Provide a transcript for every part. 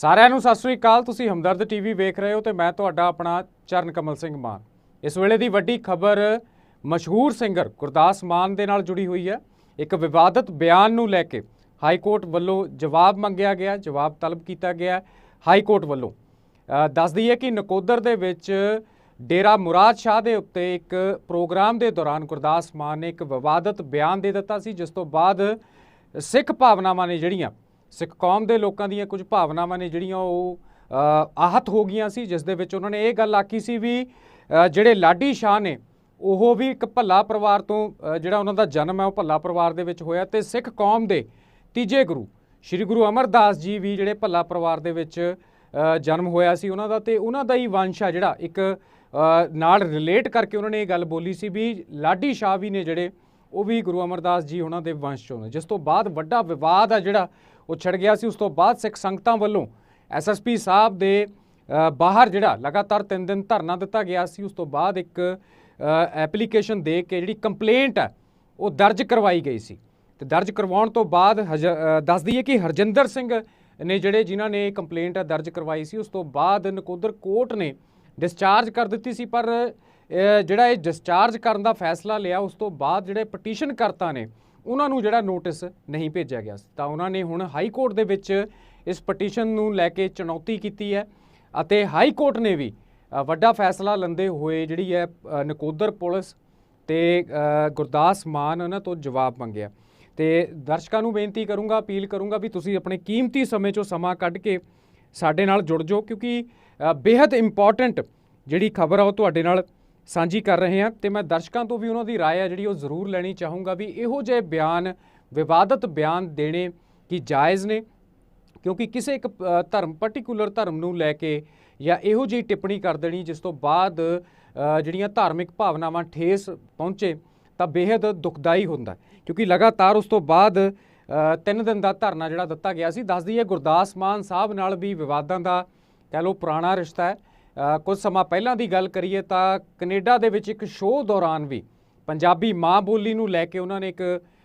ਸਾਰਿਆਂ ਨੂੰ ਸਤਿ ਸ੍ਰੀ ਅਕਾਲ। ਤੁਸੀਂ ਹਮਦਰਦ ਟੀਵੀ ਵੇਖ ਰਹੇ ਹੋ ਤੇ ਮੈਂ ਤੁਹਾਡਾ ਆਪਣਾ ਚਰਨ ਕਮਲ ਸਿੰਘ ਮਾਨ। ਇਸ ਵੇਲੇ ਦੀ ਵੱਡੀ ਖਬਰ ਮਸ਼ਹੂਰ ਸਿੰਗਰ ਗੁਰਦਾਸ ਮਾਨ ਦੇ ਨਾਲ ਜੁੜੀ ਹੋਈ ਹੈ। ਇੱਕ ਵਿਵਾਦਤ ਬਿਆਨ ਨੂੰ ਲੈ ਕੇ ਹਾਈ ਕੋਰਟ ਵੱਲੋਂ ਜਵਾਬ ਮੰਗਿਆ ਗਿਆ ਜਵਾਬ ਤਲਬ ਕੀਤਾ ਗਿਆ ਹਾਈ ਕੋਰਟ ਵੱਲੋਂ। ਅ, ਦੱਸ ਦਈਏ ਕਿ ਨਕੋਦਰ ਦੇ ਵਿੱਚ ਡੇਰਾ ਮੁਰਾਦ ਸ਼ਾਹ ਦੇ ਉੱਤੇ ਇੱਕ ਪ੍ਰੋਗਰਾਮ ਦੇ ਦੌਰਾਨ ਗੁਰਦਾਸ ਮਾਨ ਨੇ ਇੱਕ ਵਿਵਾਦਤ ਬਿਆਨ ਦੇ ਦਿੱਤਾ ਸੀ ਜਿਸ ਤੋਂ ਬਾਅਦ ਸਿੱਖ ਭਾਵਨਾਵਾਂ ਨੇ ਜਿਹੜੀਆਂ ਸਿੱਖ ਕੌਮ ਦੇ ਲੋਕਾਂ ਦੀਆਂ ਕੁਝ ਭਾਵਨਾਵਾਂ ਨੇ ਜਿਹੜੀਆਂ ਉਹ ਆਹਤ ਹੋ ਗਈਆਂ ਸੀ, ਜਿਸ ਦੇ ਵਿੱਚ ਉਹਨਾਂ ਨੇ ਇਹ ਗੱਲ ਆਖੀ ਸੀ ਵੀ ਜਿਹੜੇ ਲਾਡੀ ਸ਼ਾਹ ਨੇ, ਉਹ ਵੀ ਇੱਕ ਭੱਲਾ ਪਰਿਵਾਰ ਤੋਂ ਜਿਹੜਾ ਉਹਨਾਂ ਦਾ ਜਨਮ ਹੈ, ਉਹ ਭੱਲਾ ਪਰਿਵਾਰ ਦੇ ਵਿੱਚ ਹੋਇਆ ਤੇ ਸਿੱਖ ਕੌਮ ਦੇ ਤੀਜੇ ਗੁਰੂ, ਸ੍ਰੀ ਗੁਰੂ ਅਮਰਦਾਸ ਜੀ ਵੀ ਜਿਹੜੇ ਭੱਲਾ ਪਰਿਵਾਰ ਦੇ ਵਿੱਚ ਜਨਮ ਹੋਇਆ ਸੀ ਉਹਨਾਂ ਦਾ ਤੇ ਉਹਨਾਂ ਦਾ ਹੀ ਵੰਸ਼ ਆ ਜਿਹੜਾ ਇੱਕ ਨਾਲ ਰਿਲੇਟ ਕਰਕੇ ਉਹਨਾਂ ਨੇ ਇਹ ਗੱਲ ਬੋਲੀ ਸੀ ਵੀ ਲਾਡੀ ਸ਼ਾਹ ਵੀ ਨੇ ਜਿਹੜੇ, ਉਹ ਵੀ ਗੁਰੂ ਅਮਰਦਾਸ ਜੀ ਉਹਨਾਂ ਦੇ ਵੰਸ਼ ਚੋਂ ਨੇ। ਜਿਸ ਤੋਂ ਬਾਅਦ ਵੱਡਾ ਵਿਵਾਦ ਆ ਜਿਹੜਾ ਉਹ ਛਿੜ ਗਿਆ ਸੀ। ਉਸ ਤੋਂ ਬਾਅਦ ਸਿੱਖ ਸੰਗਤਾਂ ਵੱਲੋਂ ਐਸਐਸਪੀ ਸਾਹਿਬ ਦੇ ਬਾਹਰ ਜਿਹੜਾ ਲਗਾਤਾਰ 3 ਦਿਨ ਧਰਨਾ ਦਿੱਤਾ ਗਿਆ ਸੀ। ਉਸ ਤੋਂ ਬਾਅਦ ਇੱਕ ਐਪਲੀਕੇਸ਼ਨ ਦੇ ਕੇ ਜਿਹੜੀ ਕੰਪਲੇਂਟ ਹੈ, ਉਹ ਦਰਜ ਕਰਵਾਈ ਗਈ ਸੀ। ਤੇ ਦਰਜ ਕਰਵਾਉਣ ਤੋਂ ਬਾਅਦ ਹਜ- ਦੱਸ ਦਈਏ ਕਿ ਹਰਜਿੰਦਰ ਸਿੰਘ ਨੇ ਜਿਹੜੇ ਜਿਨ੍ਹਾਂ ਨੇ ਕੰਪਲੇਂਟ ਦਰਜ ਕਰਵਾਈ ਸੀ, ਉਸ ਤੋਂ ਬਾਅਦ ਨਕੋਦਰ ਕੋਰਟ ਨੇ ਡਿਸਚਾਰਜ ਕਰ ਦਿੱਤੀ ਸੀ। ਪਰ ਜਿਹੜਾ ਇਹ ਡਿਸਚਾਰਜ ਕਰਨ ਦਾ ਫੈਸਲਾ ਲਿਆ, ਉਸ ਤੋਂ ਬਾਅਦ ਜਿਹੜੇ ਪਟੀਸ਼ਨ ਕਰਤਾ ਨੇ ਉਹਨਾਂ ਨੂੰ ਜਿਹੜਾ ਨੋਟਿਸ ਨਹੀਂ ਭੇਜਿਆ ਗਿਆ ਸੀ। ਤਾਂ ਉਹਨਾਂ ਨੇ ਹੁਣ ਹਾਈ ਕੋਰਟ ਦੇ ਵਿੱਚ ਇਸ ਪਟੀਸ਼ਨ ਨੂੰ ਲੈ ਕੇ ਚੁਣੌਤੀ ਕੀਤੀ ਹੈ ਅਤੇ ਹਾਈ ਕੋਰਟ ਨੇ ਵੀ ਵੱਡਾ ਫੈਸਲਾ ਲੈਂਦੇ ਹੋਏ ਜਿਹੜੀ ਹੈ ਨਕੋਦਰ ਪੁਲਿਸ ਤੇ ਗੁਰਦਾਸ ਮਾਨ ਉਹਨਾਂ ਤੋਂ ਜਵਾਬ ਮੰਗਿਆ। ਤੇ ਦਰਸ਼ਕਾਂ ਨੂੰ ਬੇਨਤੀ ਕਰੂੰਗਾ ਅਪੀਲ ਕਰੂੰਗਾ ਵੀ ਤੁਸੀਂ ਆਪਣੇ ਕੀਮਤੀ ਸਮੇਂ ਚੋਂ ਸਮਾਂ ਕੱਢ ਕੇ ਸਾਡੇ ਨਾਲ ਜੁੜ ਜਾਓ ਕਿਉਂਕਿ ਅ, ਬੇहद ਇੰਪੋਰਟੈਂਟ ਜਿਹੜੀ ਖਬਰ ਆ ਉਹ ਤੁਹਾਡੇ ਨਾਲ ਸਾਂਝੀ ਕਰ ਰਹੇ ਹਾਂ ਤੇ ਮੈਂ ਦਰਸ਼ਕਾਂ ਤੋਂ ਵੀ ਉਹਨਾਂ ਦੀ رائے ਹੈ ਜਿਹੜੀ ਉਹ ਜ਼ਰੂਰ ਲੈਣੀ ਚਾਹੂੰਗਾ ਵੀ ਇਹੋ ਜਿਹੇ ਬਿਆਨ, ਵਿਵਾਦਤ ਬਿਆਨ ਦੇਣੇ ਕੀ ਜਾਇਜ਼ ਨੇ? ਕਿਉਂਕਿ ਕਿਸੇ ਇੱਕ ਧਰਮ ਪਾਰਟਿਕੂਲਰ ਧਰਮ ਨੂੰ ਲੈ ਕੇ ਜਾਂ ਇਹੋ ਜਿਹੀ ਟਿੱਪਣੀ ਕਰ ਦੇਣੀ ਜਿਸ ਤੋਂ ਬਾਅਦ ਜਿਹੜੀਆਂ ਧਾਰਮਿਕ ਭਾਵਨਾਵਾਂ ਠੇਸ ਪਹੁੰਚੇ ਤਾਂ ਬੇहद ਦੁਖਦਾਈ ਹੁੰਦਾ ਕਿਉਂਕਿ ਲਗਾਤਾਰ ਉਸ ਤੋਂ ਬਾਅਦ ਤਿੰਨ ਦਿਨ ਦਾ ਧਰਨਾ ਜਿਹੜਾ ਦਿੱਤਾ ਗਿਆ ਸੀ, ਦੱਸਦੀ ਹੈ ਗੁਰਦਾਸ ਮਾਨ ਸਾਹਿਬ ਨਾਲ ਵੀ ਵਿਵਾਦਾਂ ਦਾ ਕਹਿ ਲੋ ਪੁਰਾਣਾ ਰਿਸ਼ਤਾ ਹੈ। ਕੁਝ ਸਮਾਂ ਪਹਿਲਾਂ ਦੀ ਗੱਲ ਕਰੀਏ ਤਾਂ ਕੈਨੇਡਾ ਦੇ ਵਿੱਚ ਇੱਕ ਸ਼ੋਅ ਦੌਰਾਨ ਵੀ ਪੰਜਾਬੀ ਮਾਂ ਬੋਲੀ ਨੂੰ ਲੈ ਕੇ ਉਹਨਾਂ ਨੇ ਇੱਕ